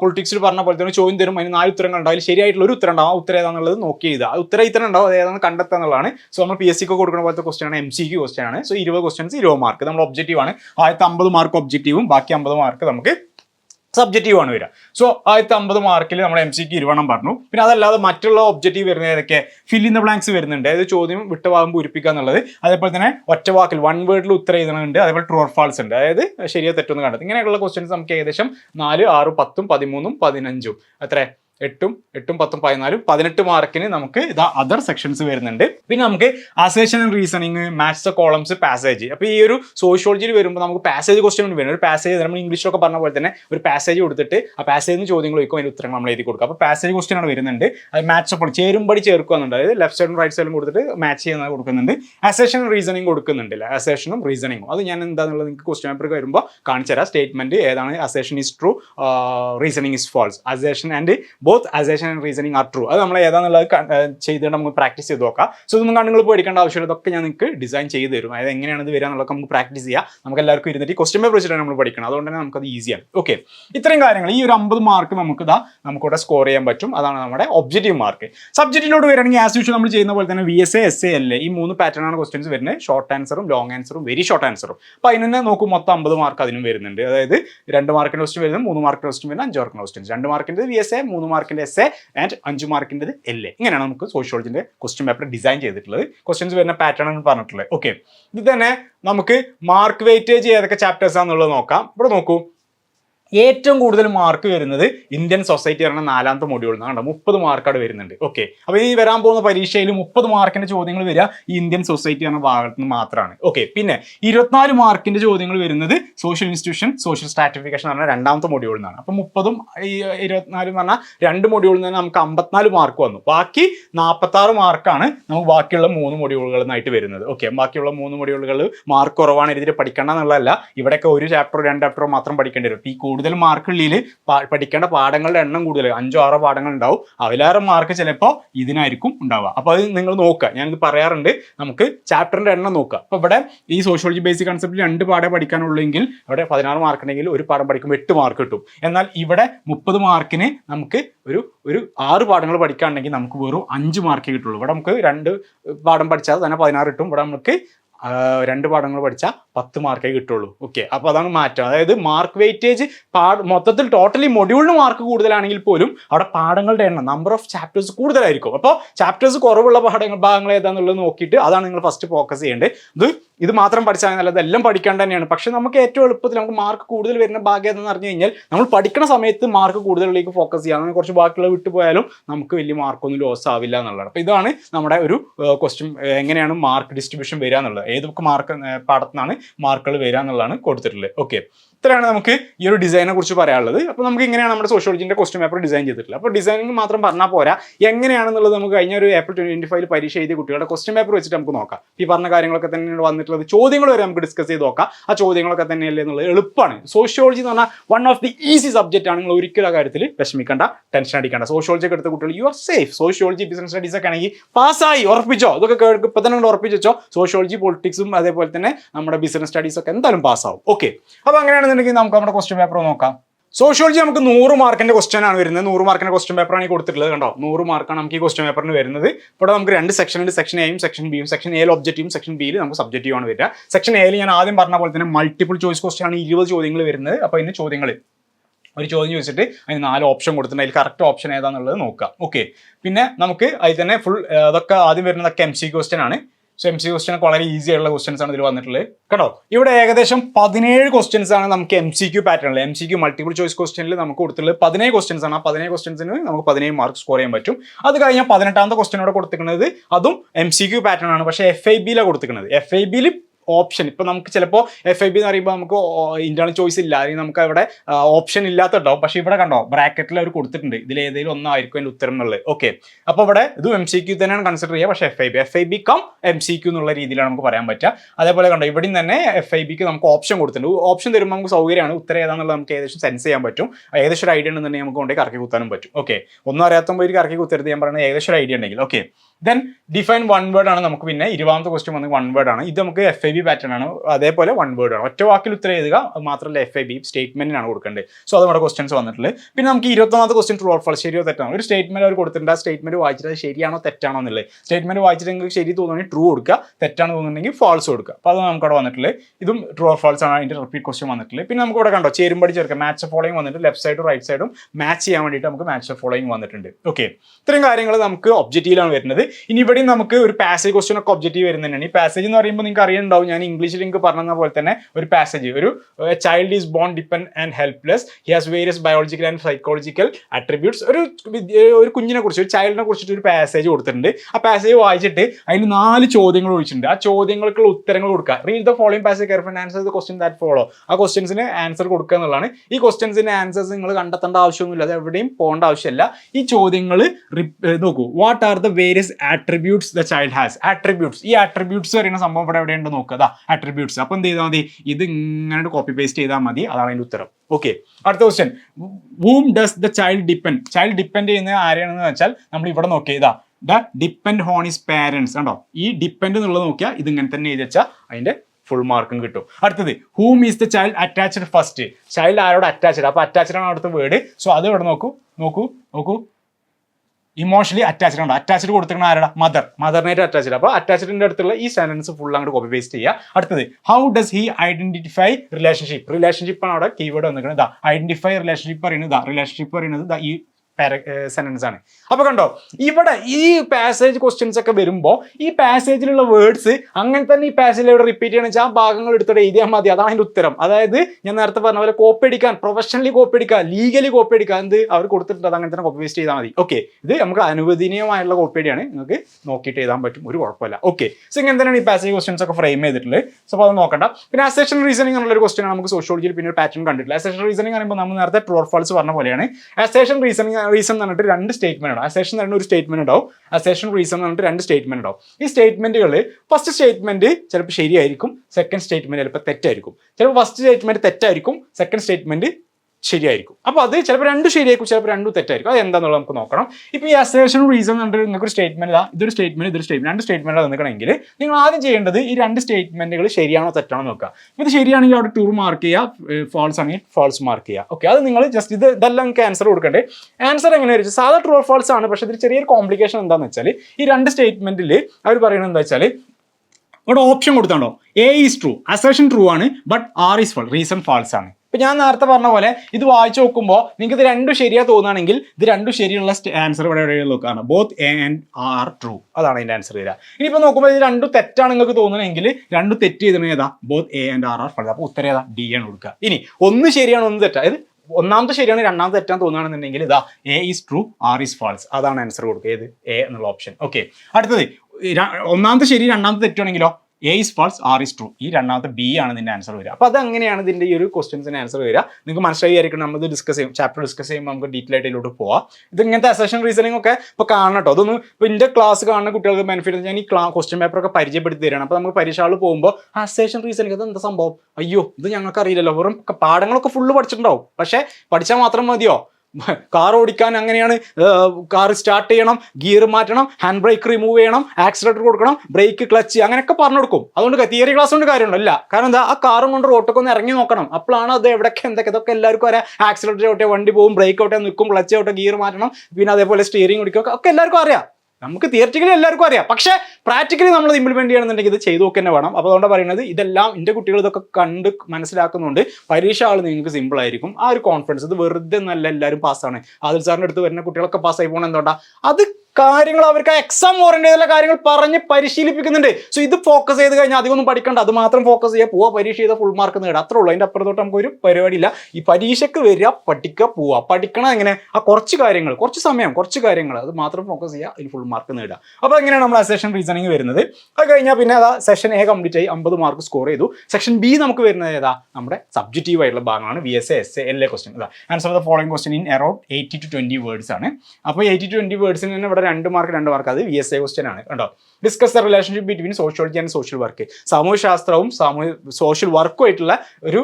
പൊളിറ്റിക്സിൽ പറഞ്ഞ പോലെ തന്നെ ചോദ്യം തരും. അതിന് നാല് ഉത്തരങ്ങൾ അതിൽ ശരിയായിട്ടുള്ള ഒരു ഉത്തരം ഉണ്ടാവും. ആ ഉത്തരം ഏതാണെന്നുള്ളത് നോക്കി ആ ഉത്തരം ഇത്തരം ഉണ്ടാവും. അത് ഏതാണെന്ന് കണ്ടെത്തുക എന്നുള്ളതാണ്. സോ നമ്മൾ പി എസ് സിക്ക് കൊടുക്കുന്ന പോലത്തെ ക്വസ്റ്റ്യൻ ആണ് എം സി ക്യു ക്വസ്റ്റ്യൻ ആണ്. സോ ഇരുപത് ക്വസ്റ്റ്യൻസ് ഇരുപത് മാർക്ക് നമ്മൾ ഒബ്ജക്റ്റീവ് ആണ്. ആദ്യത്തെ അമ്പത് മാർക്ക് ഒബ്ജക്റ്റീവും ബാക്കി അമ്പത് മാർക്ക് നമുക്ക് സബ്ജക്റ്റീവ് ആണ് വരിക. സോ ആദ്യത്തെ അമ്പത് മാർക്കിൽ നമ്മൾ എം സിക്ക് ഇരുവണ്ണം പറഞ്ഞു. പിന്നെ അതല്ലാതെ മറ്റുള്ള ഒബ്ജക്റ്റീവ് വരുന്ന ഏതൊക്കെ? ഇൻ ദ ബ്ലാങ്ക്സ് വരുന്നുണ്ട്. അതായത് ചോദ്യം വിട്ട ഭാഗം പൂരിപ്പിക്കുക എന്നുള്ളത്. അതേപോലെ തന്നെ ഒറ്റ വാക്കിൽ വൺ വേർഡിൽ ഉത്തരം എഴുതണമുണ്ട് അതേപോലെ ട്രൂ ഓർ ഫാൾസ് ഉണ്ട്. അതായത് ശരിയോ തെറ്റൊന്നും കണ്ടത് ഇങ്ങനെയുള്ള ക്വസ്റ്റ്യൻസ് നമുക്ക് ഏകദേശം നാല് ആറ് പത്തും പതിമൂന്നും പതിനഞ്ചും. എത്ര എട്ടും എട്ടും പത്തും പതിനാലും പതിനെട്ട് മാർക്കിന് നമുക്ക് ഇതാ അതർ സെക്ഷൻസ് വരുന്നുണ്ട്. പിന്നെ നമുക്ക് assertion and reasoning match the columns passage അപ്പോൾ ഈ ഒരു സോഷ്യോളജിയിൽ വരുമ്പോൾ നമുക്ക് പാസേജ് ക്വസ്റ്റ്യൻ വരും. ഒരു പാസേജ് നമ്മൾ ഇംഗ്ലീഷിലൊക്കെ പറഞ്ഞ പോലെ തന്നെ ഒരു പാസേജ് കൊടുത്തിട്ട് ആ പാസേജിന് ചോദ്യങ്ങൾ ചോദിക്കും അതിന് ഉത്തരങ്ങൾ നമ്മൾ എഴുതി കൊടുക്കുക അപ്പോൾ പാസേജ് ക്വസ്റ്റ്യൻ ആണ് വരുന്നുണ്ട്. അത് മാച്ച് അപ്പോൾ ചേരുമ്പടി ചേർക്കുന്നുണ്ട് അതായത് ലെഫ്റ്റ് സൈഡും റൈറ്റ് സൈഡും കൊടുത്തിട്ട് മാച്ച് ചെയ്യുന്നത് കൊടുക്കുന്നുണ്ട്. അസേഷൻ റീസണിങ് കൊടുക്കുന്നുണ്ട് അസേഷനും റീസണിങ്ങും അത് ഞാൻ എന്താണെന്നുള്ളത് നിങ്ങൾക്ക് ക്വസ്റ്റ്യൻ പേപ്പർ വരുമ്പോൾ കാണിച്ചു തരാം സ്റ്റേറ്റ്മെന്റ് ഏതാണ്? Assertion is true reasoning is false assertion and both assertion and reasoning are true അത് നമ്മൾ ഏതാണെന്നുള്ളത് ചെയ്തിട്ട് നമുക്ക് പ്രാക്ടീസ് ചെയ്ത് നോക്കാം. സോ ഇതൊന്നും കണ്ണുകൾ പേടിക്കേണ്ട ആവശ്യമില്ല. ഇതൊക്കെ ഞാൻ നിങ്ങൾക്ക് ഡിസൈൻ ചെയ്ത് തരും. അതായത് എങ്ങനെയാണ് ഇത് വരിക എന്നുള്ളത് നമുക്ക് പ്രാക്ടീസ് ചെയ്യാം. നമുക്ക് എല്ലാവർക്കും ഇരുന്നിട്ട് ക്വസ്റ്റ്യൻ പേപ്പർ വെച്ചിട്ടാണ് നമ്മൾ പഠിക്കണം അതുകൊണ്ട് തന്നെ നമുക്കത് ഈസിയാണ് ഓക്കെ ഇത്രയും കാര്യങ്ങൾ ഈ ഒരു അമ്പത് മാർക്ക് നമുക്ക് ഇതാ നമുക്കിവിടെ സ്കോർ ചെയ്യാൻ പറ്റും. അതാണ് നമ്മുടെ ഒബ്ജക്റ്റീവ് മാർക്ക് സബ്ജക്റ്റിലോട്ട് വരികയാണെങ്കിൽ ആസ് യൂഷ്വൽ നമ്മൾ ചെയ്യുന്ന പോലെ തന്നെ V S A S A L ഈ മൂന്ന് പാറ്റേൺ ആണ് ക്വസ്റ്റ്യൻസ് വരുന്നത്. ഷോർട്ട് ആൻസറും ലോങ് ആൻസറും വെരി ഷോർട്ട് ആൻസറും അപ്പോൾ അതിന് തന്നെ നോക്കും മൊത്തം അമ്പത് മാർക്ക് അതിനും വരുന്നുണ്ട്. അതായത് രണ്ട് മാർക്കിന്റെ ക്വസ്റ്റ്യൻ വരുന്നത് മൂന്ന് മാർക്കിന്റെ ക്വസ്റ്റ്യൻ വരുന്നത് അഞ്ച് മാർക്കിന്റെ ക്വസ്റ്റ്യൻസ് രണ്ട് മാർക്കിന്റെ വി എസ് എ മൂന്ന് മാർക്കിന്റെ എസ് എ ആൻഡ് അഞ്ച് മാർക്കിന്റെ എൽ എ ഇങ്ങനെയാണ് നമുക്ക് സോഷ്യോളജിന്റെ ക്വസ്റ്റ്യൻ പേപ്പർ ഡിസൈൻ ചെയ്തിട്ടുള്ളത്. ക്വസ്റ്റ്യൻസ് വരുന്ന പാറ്റേൺ ആണ് പറഞ്ഞിട്ടുള്ളത്. ഓക്കെ ഇത് തന്നെ നമുക്ക് മാർക്ക് വെയിറ്റേജ് ഏതൊക്കെ ചാപ്റ്റേഴ്സ് ആണെന്നുള്ളത് നോക്കാം. ഇവിടെ നോക്കൂ. ഏറ്റവും കൂടുതൽ മാർക്ക് വരുന്നത് ഇന്ത്യൻ സൊസൈറ്റി പറഞ്ഞ നാലാമത്തെ മൊഡ്യൂൾ നിന്നാണ് മുപ്പത് മാർക്കാണ് വരുന്നുണ്ട്. ഓക്കെ അപ്പോൾ ഈ വരാൻ പോകുന്ന പരീക്ഷയിൽ മുപ്പത് മാർക്കിന്റെ ചോദ്യങ്ങൾ വരിക ഈ ഇന്ത്യൻ സൊസൈറ്റി എന്ന ഭാഗത്ത് നിന്ന് മാത്രമാണ് ഓക്കെ പിന്നെ ഇരുപത്തിനാല് മാർക്കിന്റെ ചോദ്യങ്ങൾ വരുന്നത് സോഷ്യൽ ഇൻസ്റ്റിറ്റ്യൂഷൻ സോഷ്യൽ സ്ട്രാറ്റിഫിക്കേഷൻ പറഞ്ഞ രണ്ടാമത്തെ മൊഡ്യൂളിൽ നിന്നാണ് അപ്പോൾ മുപ്പതും ഇരുപത്തിനാലും പറഞ്ഞാൽ രണ്ട് മൊഡ്യൂളിൽ നിന്ന് നമുക്ക് അമ്പത്തിനാല് മാർക്ക് വന്നു. ബാക്കി നാൽപ്പത്താറ് മാർക്കാണ് നമുക്ക് ബാക്കിയുള്ള മൂന്ന് മൊഡ്യൂളുകളിൽ നിന്നായിട്ട് വരുന്നത്. ഓക്കെ ബാക്കിയുള്ള മൂന്ന് മൊഡ്യൂളുകൾ മാർക്ക് കുറവാണ് ഇതിൽ പഠിക്കണം എന്നുള്ളതല്ല. ഇവിടെയൊക്കെ ഒരു ചാപ്റ്ററോ രണ്ട് ചാപ്റ്ററോ മാത്രം പഠിക്കേണ്ടി വരും. ഈ കൂടുതൽ മാർക്കുള്ളിൽ പഠിക്കേണ്ട പാഠങ്ങളുടെ എണ്ണം കൂടുതൽ അഞ്ചോ ആറോ പാഠങ്ങൾ ഉണ്ടാവും. അതിലേറെ മാർക്ക് ചിലപ്പോൾ ഇതിനായിരിക്കും ഉണ്ടാവുക. അപ്പോൾ അത് നിങ്ങൾ നോക്കുക. ഞാനിത് പറയാറുണ്ട്. നമുക്ക് ചാപ്റ്ററിന്റെ എണ്ണം നോക്കുക. അപ്പോൾ ഇവിടെ ഈ സോഷ്യോളജി ബേസിക് കൺസെപ്റ്റ് രണ്ട് പാഠം പഠിക്കാനുള്ളെങ്കിൽ അവിടെ പതിനാറ് മാർക്ക് ഉണ്ടെങ്കിൽ ഒരു പാഠം പഠിക്കുമ്പോൾ എട്ട് മാർക്ക് കിട്ടും. എന്നാൽ ഇവിടെ മുപ്പത് മാർക്കിന് നമുക്ക് ഒരു ഒരു ആറ് പാഠങ്ങൾ പഠിക്കുകയാണെങ്കിൽ നമുക്ക് വെറും അഞ്ച് മാർക്കേ കിട്ടുള്ളൂ. ഇവിടെ നമുക്ക് രണ്ട് പാഠം പഠിച്ചാൽ തന്നെ പതിനാറ് കിട്ടും. ഇവിടെ നമുക്ക് രണ്ട് പാഠങ്ങൾ പഠിച്ചാൽ പത്ത് മാർക്കേ കിട്ടുള്ളൂ. ഓക്കെ അപ്പോൾ അതാണ് മാറ്റം. അതായത് മാർക്ക് വെയിറ്റേജ് പാഠ മൊത്തത്തിൽ ടോട്ടലി മൊഡ്യൂളിന് മാർക്ക് കൂടുതലാണെങ്കിൽ പോലും അവിടെ പാഠങ്ങളുടെ എണ്ണം നമ്പർ ഓഫ് ചാപ്റ്റേഴ്സ് കൂടുതലായിരിക്കും. അപ്പോൾ ചാപ്റ്റേഴ്സ് കുറവുള്ള പാഠങ്ങൾ ഭാഗങ്ങൾ ഏതാണെന്നുള്ളത് നോക്കിയിട്ട് അതാണ് നിങ്ങൾ ഫസ്റ്റ് ഫോക്കസ് ചെയ്യേണ്ടത്. ഇത് ഇത് മാത്രം പഠിച്ചാൽ നല്ലത് എല്ലാം പഠിക്കേണ്ട തന്നെയാണ്. പക്ഷെ നമുക്ക് ഏറ്റവും എളുപ്പത്തിൽ നമുക്ക് മാർക്ക് കൂടുതൽ വരുന്ന ഭാഗ്യം എന്ന് പറഞ്ഞു കഴിഞ്ഞാൽ നമ്മൾ പഠിക്കുന്ന സമയത്ത് മാർക്ക് കൂടുതലിലേക്ക് ഫോക്കസ് ചെയ്യാം. അങ്ങനെ കുറച്ച് ബാക്കിയുള്ള വിട്ടുപോയാലും നമുക്ക് വലിയ മാർക്കൊന്നും ലോസ് ആവില്ല എന്നുള്ളതാണ്. അപ്പോൾ ഇതാണ് നമ്മുടെ ഒരു ക്വസ്റ്റ്യൻ എങ്ങനെയാണ് മാർക്ക് ഡിസ്ട്രിബ്യൂഷൻ വരിക എന്നുള്ളത്. ഏതൊക്കെ മാർക്ക് പാഠത്തിനാണ് മാർക്കുകൾ വരിക എന്നുള്ളതാണ് കൊടുത്തിട്ടുള്ളത്. ഓക്കെ ഇത്രയാണ് നമുക്ക് ഈ ഒരു ഡിസൈനെ കുറിച്ച് പറയാനുള്ളത്. അപ്പോൾ നമുക്ക് ഇങ്ങനെയാണ് നമ്മുടെ സോഷ്യോളജിന്റെ ക്വസ്റ്റ്യൻ പേപ്പർ ഡിസൈൻ ചെയ്തിട്ടുള്ളത്. അപ്പോൾ ഡിസൈനിങ് മാത്രം പറഞ്ഞാൽ പോരാ. എങ്ങനെയാണെന്നുള്ളത് നമുക്ക് കഴിഞ്ഞ ഒരു ഏപ്രിൽ ട്വന്റി ഫൈവ് പരീക്ഷ എഴുതിയ കുട്ടികളുടെ ക്വസ്റ്റ്യൻ പേപ്പർ വെച്ചിട്ട് നമുക്ക് നോക്കാം. ഈ പറഞ്ഞ കാര്യങ്ങളൊക്കെ തന്നെയാണ് വന്നിട്ടുള്ളത്. ചോദ്യങ്ങൾ വരെ നമുക്ക് ഡിസ്കസ് ചെയ്ത് നോക്കാം. ആ ചോദ്യങ്ങളൊക്കെ തന്നെയല്ലേ എന്നുള്ളത് എളുപ്പമാണ്. സോഷ്യോളജി എന്ന് പറഞ്ഞാൽ one of the easy subject ആണ്. നിങ്ങൾ ഒരിക്കലും ആ കാര്യത്തിൽ വിഷമിക്കേണ്ട. ടെൻഷൻ അടിക്കേണ്ട. സോഷ്യോളജി എടുത്ത കുട്ടികൾ you are safe sociology business studies ഒക്കെ ആണെങ്കിൽ പാസ്സായി ഉറപ്പിച്ചോ? ഇതൊക്കെ ഇപ്പം തന്നെ ഉറപ്പിച്ചോ? സോഷ്യോളജി പൊളിറ്റിക്സും അതേപോലെ തന്നെ നമ്മുടെ ബിസിനസ് സ്റ്റഡീസ് ഒക്കെ എന്തായാലും പാസ്സാവും ഓക്കെ അപ്പോൾ അങ്ങനെയാണെന്നുണ്ടെങ്കിൽ നമുക്ക് നമ്മുടെ ക്വസ്റ്റ്യൻ പേപ്പർ നോക്കാം. സോഷ്യോളജി നമുക്ക് നൂറ് മാർക്കിന്റെ ക്വസ്റ്റ്യൻ ആണ് വരുന്നത്. നൂറ് മാർക്കിന്റെ ക്വസ്റ്റ്യൻ പേപ്പർ ആണ് കൊടുത്തിട്ടുള്ളത് കണ്ടോ? നൂറ് മാർക്കാണ് നമുക്ക് ഈ ക്വസ്റ്റ്യൻ പേപ്പറിന് വരുന്നത്. ഇവിടെ നമുക്ക് രണ്ട് സെക്ഷൻ ഉണ്ട്. സെക്ഷൻ എയും സെക്ഷൻ ബിയും സെക്ഷൻ എയിൽ ഒബ്ജക്റ്റീവും സെക്ഷൻ ബിയിൽ നമുക്ക് സബ്ജക്റ്റീവ് ആണ് വരിക. സെക്ഷൻ എയിൽ ഞാൻ ആദ്യം പറഞ്ഞ പോലെ തന്നെ മൾട്ടിപ്പിൾ ചോയ്സ് ക്വസ്റ്റ്യൻ ആണ് ഇരുപത് ചോദ്യങ്ങൾ വരുന്നത്. അപ്പോൾ ഇന്ന് ചോദ്യങ്ങൾ ഒരു ചോദ്യം ചോദിച്ചിട്ട് അതിന് നാല് ഓപ്ഷൻ കൊടുത്തിട്ടുണ്ട്. അതിൽ കറക്റ്റ് ഓപ്ഷൻ ഏതാണെന്നുള്ളത് നോക്കാം. ഓക്കെ പിന്നെ നമുക്ക് അതിൽ തന്നെ ഫുൾ അതൊക്കെ ആദ്യം വരുന്നതൊക്കെ എം സി ക്വസ്റ്റ്യൻ ആണ്. സോ എം സി ക്വസ്റ്റ്യൻ വളരെ ഈസി ആയിട്ടുള്ള ക്വസ്റ്റ്യൻസ് ആണ് ഇതിൽ വന്നിട്ടുള്ളത്. കേട്ടോ? ഇവിടെ ഏകദേശം പതിനേഴ് ക്വസ്റ്റ്യൻസ് ആണ് നമുക്ക് എം സി ക്യൂ പാറ്റേണിൽ M C Q multiple choice ക്വസ്റ്റ്യനിൽ നമുക്ക് കൊടുത്തിട്ടുള്ളത് പതിനേഴ് ക്വസ്റ്റ്യൻസ് ആണ്. ആ പതിനേഴ് ക്വസ്റ്റ്യൻസിന് നമുക്ക് പതിനേഴ് മാർക്ക് സ്കോർ ചെയ്യാൻ പറ്റും. അത് കഴിഞ്ഞാൽ പതിനെട്ടാമത്തെ ക്വസ്റ്റ്യനോടെ കൊടുത്തിരിക്കുന്നത് അതും എം സി ക്യൂ പാറ്റേൺ ആണ്. പക്ഷേ എഫ് ഐ ബിയിലാണ് കൊടുത്തിരിക്കുന്നത്. എഫ് ഐ ബിയിൽ ഓപ്ഷൻ ഇപ്പൊ നമുക്ക് ചിലപ്പോ എഫ് ഐ ബി എന്ന് പറയുമ്പോൾ നമുക്ക് ഇന്റേണൽ ചോയ്സ് ഇല്ല. അല്ലെങ്കിൽ നമുക്ക് അവിടെ ഓപ്ഷൻ ഇല്ലാത്തണ്ടാവും പക്ഷെ ഇവിടെ കണ്ടോ ബ്രാക്കറ്റിൽ അവർ കൊടുത്തിട്ടുണ്ട്. ഇതിൽ ഏതെങ്കിലും ഒന്നായിരിക്കും അതിന്റെ ഉത്തരം എന്നുള്ളത്. ഓക്കെ അപ്പോൾ ഇവിടെ ഇത് എം സി ക്യൂ തന്നെയാണ് കൺസിഡർ ചെയ്യുക. പക്ഷേ F I B F I B cum M C Q എന്നുള്ള രീതിയിലാണ് നമുക്ക് പറയാൻ പറ്റുക. അതേപോലെ കണ്ടോ ഇവിടെയും തന്നെ എഫ് ഐ ബിക്ക് നമുക്ക് ഓപ്ഷൻ കൊടുത്തിട്ടുണ്ട്. ഓപ്ഷൻ തരുമ്പോൾ നമുക്ക് സൗകര്യമാണ്. ഉത്തരം ഏതാണെന്നുള്ളത് നമുക്ക് ഏകദേശം സെൻസ് ചെയ്യാൻ പറ്റും. ഏകദേശം ഒരു ഐഡിയ ഉണ്ടെന്നുണ്ടെങ്കിൽ നമുക്ക് കൊണ്ടേ കറക്കി കുത്താനും പറ്റും. ഓക്കെ ഒന്നും അറിയാത്തപ്പോൾ ഒരു കറക്കി കുത്തരുത് ഞാൻ പറയുന്നത് ഏകദേശം ഒരു ഐഡിയ ഉണ്ടെങ്കിൽ. Okay then define one word ആണ് നമുക്ക് പിന്നെ ഇരുപതാമത്തെ ക്വസ്റ്റ്യൻ വന്ന് വൺ വേർഡ് ആണ്. ഇത് നമുക്ക് എഫ് ഐ ബി പാറ്റേൺ ആണ്. അതേപോലെ വൺ വേർഡ് ആണ്. ഒറ്റ വാക്കിൽ ഉത്തരം എഴുതുക മാത്രമല്ല എഫ് ഐ ബി സ്റ്റേറ്റ്മെന്റിനാണ് കൊടുക്കേണ്ടത്. സോ അത് നമ്മുടെ ക്വസ്റ്റൻസ് വന്നിട്ടുള്ളത് പിന്നെ നമുക്ക് ഇരുപത്തൊന്നാമത്തെ ക്വസ്റ്റൻ ട്രൂ ഓർ ശരിയോ തെറ്റാണ്? ഒരു സ്റ്റേറ്റ്മെന്റ് അവർ കൊടുത്തിട്ടുണ്ട്. ആ സ്റ്റേറ്റ്മെന്റ് വായിച്ചിട്ട് ശരിയാണോ തെറ്റാണോ എന്നുള്ളത്. സ്റ്റേറ്റ്മെന്റ് വായിച്ചിട്ട് നിങ്ങൾക്ക് ശരി തോന്നുകയാണെങ്കിൽ ട്രൂ കൊടുക്കുക തെറ്റാണ് തോന്നുന്നുണ്ടെങ്കിൽ ഫാൾസ് കൊടുക്കുക. അപ്പോൾ അത് നമുക്ക് അവിടെ വന്നിട്ടുള്ളത് ഇതും ട്രൂ ഓർ ഫാൾസ് ആണ്. അതിന്റെ റിപ്പീറ്റ് ക്വസ്റ്റ്യൻ വന്നിട്ടുള്ളത് പിന്നെ നമുക്ക് ഇവിടെ കണ്ടോ ചേരുമ്പടി ചേർക്കാം മാച്ച് ഫോളോയിങ് വന്നിട്ട് ലെഫ്റ്റ് സൈഡും റൈറ്റ് സൈഡും മാച്ച് ചെയ്യാൻ വേണ്ടിയിട്ട് നമുക്ക് മാച്ച് ഫോളോയിങ് വന്നിട്ടുണ്ട്. ഓക്കെ ഇത്രയും കാര്യങ്ങൾ നമുക്ക് ഒബ്ജക്റ്റീവിലാണ് വരുന്നത്. ഇനി ഇവിടെയും നമുക്ക് ഒരു പാസേജ് ക്വസ്റ്റ്യൻ ഒക്കെ ഒബ്ജക്റ്റീവ് വരുന്നതാണ് ഈ പാസേജ് എന്ന് പറയുമ്പോൾ നിങ്ങൾക്ക് അറിയുന്നുണ്ടാവും ഞാൻ ഇംഗ്ലീഷിൽ നിങ്ങൾക്ക് പറഞ്ഞ പോലെ തന്നെ ഒരു പാസേജ് ഒരു child is born depend and helpless he has various biological and psychological attributes ഒരു ഒരു കുഞ്ഞിനെ കുറിച്ച് ഒരു ചൈൽഡിനെ കുറിച്ചിട്ട് ഒരു പാസേജ് കൊടുത്തിട്ടുണ്ട്. ആ പാസേജ് വായിച്ചിട്ട് അതിന് നാല് ചോദ്യങ്ങൾ ചോദിച്ചിട്ടുണ്ട് ആ ചോദ്യങ്ങൾക്കുള്ള ഉത്തരങ്ങൾ കൊടുക്കുക. Read the following passage careful answer the question that follow ആ ക്വസ്റ്റ്യൻസിന് ആൻസർ കൊടുക്കുക എന്നുള്ളതാണ്. ഈ ക്വസ്റ്റൻസിന് ആൻസേഴ്സ് നിങ്ങൾ കണ്ടെത്തേണ്ട ആവശ്യമൊന്നുമില്ല. അത് എവിടെയും പോകേണ്ട ആവശ്യമില്ല. ഈ ചോദ്യങ്ങൾ നോക്കൂ. What are the various attributes the child has attributes ഈ ആട്രിബ്യൂട്ട്സ് പറയുന്ന സംഭവം ഇവിടെ എവിടെയുണ്ട് നോക്കുക അതാ അട്രിബ്യൂട്ട്സ് അപ്പോൾ എന്ത് ചെയ്താൽ മതി? ഇത് ഇങ്ങനെ കോപ്പി പേസ്റ്റ് ചെയ്താൽ മതി. അതാണ് അതിന്റെ ഉത്തരം. ഓക്കെ അടുത്ത question whom does the child depend child depend ചെയ്യുന്ന ആരെയാണെന്ന് വെച്ചാൽ നമ്മൾ ഇവിടെ നോക്കിയ. ഇതാ the depend on is parents കണ്ടോ? ഈ ഡിപ്പെൻഡ് എന്നുള്ളത് നോക്കിയാൽ ഇത് ഇങ്ങനെ തന്നെ എഴുതി വെച്ചാൽ അതിന്റെ ഫുൾ മാർക്കും കിട്ടും. അടുത്തത് whom is the child attached first child ആരോട് അറ്റാച്ച്ഡ് അപ്പോൾ അറ്റാച്ച്ഡ് ആണ് അടുത്ത വേർഡ് സോ അത് ഇവിടെ നോക്കൂ? നോക്കൂ നോക്കൂ. ഇമോഷണലി അറ്റാച്ച്ഡ് ആണ്? അറ്റാച്ച്ഡ് കൊടുത്തിരിക്കുന്ന ആരാണ് മദർ മദറിനായിട്ട് അറ്റാച്ച്ഡ് അപ്പോൾ അറ്റാച്ച്ഡിന്റെ അടുത്തുള്ള ഈ സെന്റൻസ് ഫുൾ അങ്ങോട്ട് കോപ്പി പേസ്റ്റ് ചെയ്യുക അടുത്തത് how does he identify relationship relationship ആണ് അവിടെ കീവേഡ് വന്നിരിക്കുന്നത് ഐഡന്റിഫൈ റിലേഷൻഷിപ്പ് പറയുന്നത്. റിലേഷൻഷിപ്പ് പറയുന്നത്. ഈ സെന്റൻസ് ആണ്. അപ്പൊ കണ്ടോ ഇവിടെ ഈ പാസേജ് ക്വസ്റ്റ്യൻസ് ഒക്കെ വരുമ്പോൾ ഈ പാസേജിലുള്ള വേർഡ്സ് അങ്ങനെ തന്നെ ഈ പാസേജിൽ ഇവിടെ റിപ്പീറ്റ് ചെയ്യണം. വെച്ചാൽ ആ ഭാഗങ്ങൾ എടുത്തിട്ട് എഴുതിയാൽ മതി. അതാണ് അതിന്റെ ഉത്തരം. അതായത് ഞാൻ നേരത്തെ പറഞ്ഞ പോലെ കോപ്പി അടിക്കാൻ പ്രൊഫഷണലി കോപ്പി അടിക്കുക ലീഗലി കോപ്പി അടിക്കുക എന്ത് അവർ കൊടുത്തിട്ടുണ്ട്. അത് അങ്ങനെ തന്നെ കോപ്പി പേസ്റ്റ് ചെയ്താൽ മതി. ഓക്കെ ഇത് നമുക്ക് അനുവദനീയമായുള്ള കോപ്പി അടിയാണ്. നിങ്ങൾക്ക് നോക്കിയിട്ട് എഴുതാൻ പറ്റും. ഒരു കുഴപ്പമില്ല. ഓക്കെ സോ ഇങ്ങനെ തന്നെയാണ് ഈ പാസേജ് ക്വസ്റ്റ്യൻസ് ഒക്കെ ഫ്രെയിം ചെയ്തിട്ടുള്ളത്. സോ അപ്പോൾ അത് നോക്കണ്ട. പിന്നെ അസെഷൻ റീസണിംഗ് എന്നുള്ള ഒരു ക്വസ്റ്റ്യൻ നമുക്ക് സോഷ്യോളജിയിൽ പിന്നെ ഒരു പാറ്റേൺ കണ്ടിട്ടില്ല. അസെഷൻ റീസണിംഗ് പറയുമ്പോൾ നമ്മൾ നേരത്തെ ട്രോർ പറഞ്ഞ പോലെയാണ്. അസേഷൻ റീസണിങ് റീസൺ എന്ന് പറഞ്ഞിട്ട് രണ്ട് സ്റ്റേറ്റ്മെന്റ് ഉണ്ടാവും അസേഷൻ എന്ന് പറഞ്ഞ ഒരു സ്റ്റേറ്റ്മെന്റ് ഉണ്ടാവും അസേഷൻ റീസൺ എന്ന് പറഞ്ഞിട്ട് രണ്ട് സ്റ്റേറ്റ്മെന്റ് ഉണ്ടാവും ഈ സ്റ്റേറ്റ്മെന്റുകൾ ഫസ്റ്റ് സ്റ്റേറ്റ്മെന്റ് ചിലപ്പോൾ ശരിയായിരിക്കും സെക്കൻഡ് സ്റ്റേറ്റ്മെന്റ് ചിലപ്പോൾ തെറ്റായിരിക്കും. ചിലപ്പോൾ ഫസ്റ്റ് സ്റ്റേറ്റ്മെന്റ് തെറ്റായിരിക്കും സെക്കൻഡ് സ്റ്റേറ്റ്മെന്റ് ശരിയായിരിക്കും. അപ്പോൾ അത് ചിലപ്പോൾ രണ്ടും ശരിയായിരിക്കും ചിലപ്പോൾ രണ്ടും തെറ്റായിരിക്കും. അത് എന്താണെന്നുള്ളത് നമുക്ക് നോക്കണം. ഇപ്പോൾ ഈ അസേഷൻ റീസൺ പറഞ്ഞിട്ട് നിങ്ങൾക്ക് ഒരു സ്റ്റേറ്റ്മെന്റ് ഇതാ. ഇതൊരു സ്റ്റേറ്റ്മെന്റ് ഇതൊരു സ്റ്റേറ്റ്മെന്റ് രണ്ട് സ്റ്റേറ്റ്മെന്റ് തന്നിക്കണമെങ്കിൽ നിങ്ങൾ ആദ്യം ചെയ്യേണ്ടത് ഈ രണ്ട് സ്റ്റേറ്റ്മെന്റുകൾ ശരിയാണോ തെറ്റാണോ നോക്കുക. ഇത് ശരിയാണെങ്കിൽ അവിടെ ടൂർ മാർക്ക് ചെയ്യുക ഫോൾസ് ആണെങ്കിൽ ഫോൾസ് മാർക്ക് ചെയ്യുക. ഓക്കെ അത് നിങ്ങൾ ജസ്റ്റ് ഇത് ഇതെല്ലാം നിങ്ങൾക്ക് ആൻസർ കൊടുക്കണ്ടേ. ആൻസർ എങ്ങനെയാ വെച്ചാൽ സാധാ ട്രൂ ഫോൾസ് ആണ് പക്ഷേ ഇതിൽ ചെറിയൊരു കോംപ്ലിക്കേഷൻ എന്താണെന്ന് വെച്ചാൽ ഈ രണ്ട് സ്റ്റേറ്റ്മെന്റിൽ അവർ പറയുന്നത് എന്താ വെച്ചാൽ ഇവിടെ option കൊടുത്താണോ A is true assertion true ആണ് but R is false reason false ആണ്. ഇപ്പൊ ഞാൻ നേരത്തെ പറഞ്ഞ പോലെ ഇത് വായിച്ചു നോക്കുമ്പോൾ നിങ്ങൾക്ക് ഇത് രണ്ടും ശരിയാ തോന്നുകയാണെങ്കിൽ ഇത് രണ്ടും ശരിയുള്ള ആൻസർ ഇവിടെ നോക്കുകയാണ്. Both A and R true അതാണ് അതിന്റെ ആൻസർ വരിക. ഇനിയിപ്പോ നോക്കുമ്പോൾ ഇത് രണ്ടും തെറ്റാണ് നിങ്ങൾക്ക് തോന്നണമെങ്കിൽ രണ്ടും തെറ്റ് ചെയ്തിട്ട് ഏതാ? Both A and R are false അപ്പോൾ ഉത്തരം ഏതാ? ഡി ആണ് കൊടുക്കുക. ഇനി ഒന്ന് ശരിയാണ് ഒന്ന് തെറ്റാ? അതായത് ഒന്നാമത്തെ ശരിയാണ് രണ്ടാമത്തെ തെറ്റാൻ തോന്നുകയാണെന്നുണ്ടെങ്കിൽ ഇതാ A is true R is false അതാണ് ആൻസർ കൊടുക്കുക. ഏത്? എ എന്നുള്ള ഓപ്ഷൻ ഓക്കെ അടുത്തത് ഒന്നാമത്തെ ശരി രണ്ടാമത്തെ തെറ്റാണെങ്കിലോ A is false R is true ഈ രണ്ടാമത്തെ ബി ആണ് ഇതിന്റെ ആൻസർ വരിക. അപ്പോൾ അങ്ങനെയാണ് ഇതിന്റെ ഈ ഒരു ക്വസ്റ്റ്യൻസിന് ആൻസർ വരിക. നിങ്ങൾക്ക് മനസ്സിലായിരിക്കണം നമ്മൾ ഡിസ്കസ് ചെയ്യും ചാപ്റ്റർ ഡിസ്കസ് ചെയ്യുമ്പോൾ നമുക്ക് ഡീറ്റെയിൽ ആയിട്ട് ഇതിലോട്ട് പോവാം. ഇത് ഇങ്ങനത്തെ അസഷൻ റീസണിംഗ് ഒക്കെ ഇപ്പോൾ കാണണം കേട്ടോ അതൊന്ന് ഇപ്പോൾ ഇതിന്റെ ക്ലാസ് കാണുന്ന കുട്ടികൾക്ക് ബെനിഫിറ്റ് ഞാൻ ഈ ക്വസ്റ്റ്യൻ പേപ്പർ ഒക്കെ പരിചയപ്പെടുത്തി തരികയാണ് അപ്പോൾ നമുക്ക് പരീക്ഷകൾ പോകുമ്പോൾ അസേഷൻ റീസണിംഗ് അത് എന്താ സംഭവം? അയ്യോ ഇത് ഞങ്ങൾക്ക് അറിയില്ലല്ലോ വെറും പാഠങ്ങളൊക്കെ ഫുള്ള് പഠിച്ചിട്ടുണ്ടാവും. പക്ഷേ പഠിച്ചാൽ മാത്രം മതിയോ? കാർ ഓടിക്കാൻ അങ്ങനെയാണ് കാർ സ്റ്റാർട്ട് ചെയ്യണം ഗിയർ മാറ്റണം ഹാൻഡ് ബ്രേക്ക് റിമൂവ് ചെയ്യണം ആക്സിലേറ്റർ കൊടുക്കണം ബ്രേക്ക് ക്ലച്ച് അങ്ങനെയൊക്കെ പറഞ്ഞു കൊടുക്കും. അതുകൊണ്ട് തിയറി ക്ലാസ് കൊണ്ട് കാര്യമുണ്ടല്ല കാരണം എന്താ ആ കാറും കൊണ്ട് റോട്ടൊക്കെ ഒന്ന് ഇറങ്ങി നോക്കണം. അപ്പോഴാണ് അത് എവിടെയൊക്കെ എന്തൊക്കെ ഇതൊക്കെ എല്ലാവർക്കും അറിയാം. ആക്സിലേറ്റർ ഓട്ടെ വണ്ടി പോകും ബ്രേക്ക് ഓട്ടെ നിൽക്കും ക്ലച്ച് ഓട്ടെ ഗിയർ മാറ്റണം. പിന്നെ അതേപോലെ സ്റ്റിയറിംഗ് ഓടിക്കും ഒക്കെ എല്ലാവർക്കും അറിയാം. നമുക്ക് തിയററ്റിക്കലി എല്ലാവർക്കും അറിയാം. പക്ഷേ പ്രാക്ടിക്കലി നമ്മൾ ഇംപ്ലിമെന്റ് ചെയ്യണമെന്നുണ്ടെങ്കിൽ ഇത് ചെയ്തു നോക്കുക തന്നെ വേണം. അപ്പോൾ അതുകൊണ്ട് പറയുന്നത് ഇതെല്ലാം എന്റെ കുട്ടികൾ ഇതൊക്കെ കണ്ട് മനസ്സിലാക്കുന്നുണ്ട്. പരീക്ഷ ആൾ നിങ്ങൾക്ക് സിമ്പിൾ ആയിരിക്കും. ആ ഒരു കോൺഫിഡൻസ് ഇത് വെറുതെ നല്ല എല്ലാവരും പാസ്സാണ് ആദിൽ സാറിന്റെ അടുത്ത് വരുന്ന കുട്ടികളൊക്കെ പാസ്സായി പോകണം എന്തുകൊണ്ടാ അത് കാര്യങ്ങൾ അവർക്ക് എക്സാം ഓറിയന്റേതുള്ള കാര്യങ്ങൾ പറഞ്ഞ് പരിശീലിപ്പിക്കുന്നുണ്ട്. സോ ഇത് ഫോക്കസ് ചെയ്ത് കഴിഞ്ഞാൽ അധികമൊന്നും പഠിക്കണ്ട. അത് മാത്രം ഫോക്കസ് ചെയ്യുക പോവുക പരീക്ഷ ചെയ്ത ഫുൾ മാർക്ക് നേടുക അത്രേ ഉള്ളൂ. അതിന്റെ അപ്പുറത്തോട്ട് നമുക്ക് ഒരു പരിപാടിയില്ല. ഈ പരീക്ഷയ്ക്ക് വരിക പഠിക്കുക പോവുക പഠിക്കണം എങ്ങനെ? ആ കുറച്ച് കാര്യങ്ങൾ കുറച്ച് സമയം കുറച്ച് കാര്യങ്ങൾ. അത് മാത്രം ഫോക്കസ് ചെയ്യുക അതിൽ ഫുൾ മാർക്ക് നേടുക അപ്പോൾ എങ്ങനെയാണ് നമ്മൾ ആ സെഷൻ റീസണിങ് വരുന്നത്? അത് കഴിഞ്ഞാൽ പിന്നെ അതാ സെഷൻ എ കംപ്ലീറ്റ് ആയി അമ്പത് മാർക്ക് സ്കോർ ചെയ്തു. സെക്ഷൻ ബി നമുക്ക് വരുന്നത് ഏതാ? നമ്മുടെ സബ്ജക്റ്റീവ് ആയിട്ടുള്ള ഭാഗമാണ്. V S A S A L A question അതാ answer the following question in around eighty to twenty words ആണ്. അപ്പോൾ എയ്റ്റി ടു ട്വന്റി വേർഡ്സിന് തന്നെ ഇവിടെ രണ്ട് മാർക്ക് രണ്ട് മാർക്ക് അത് വി എസ് എ ക്വസ്റ്റ്യൻ ആണ്. കേട്ടോ discuss the relationship between sociology and social work സാമൂഹ്യശാസ്ത്രവും സാമൂഹ്യ സോഷ്യൽ വർക്കും ആയിട്ടുള്ള ഒരു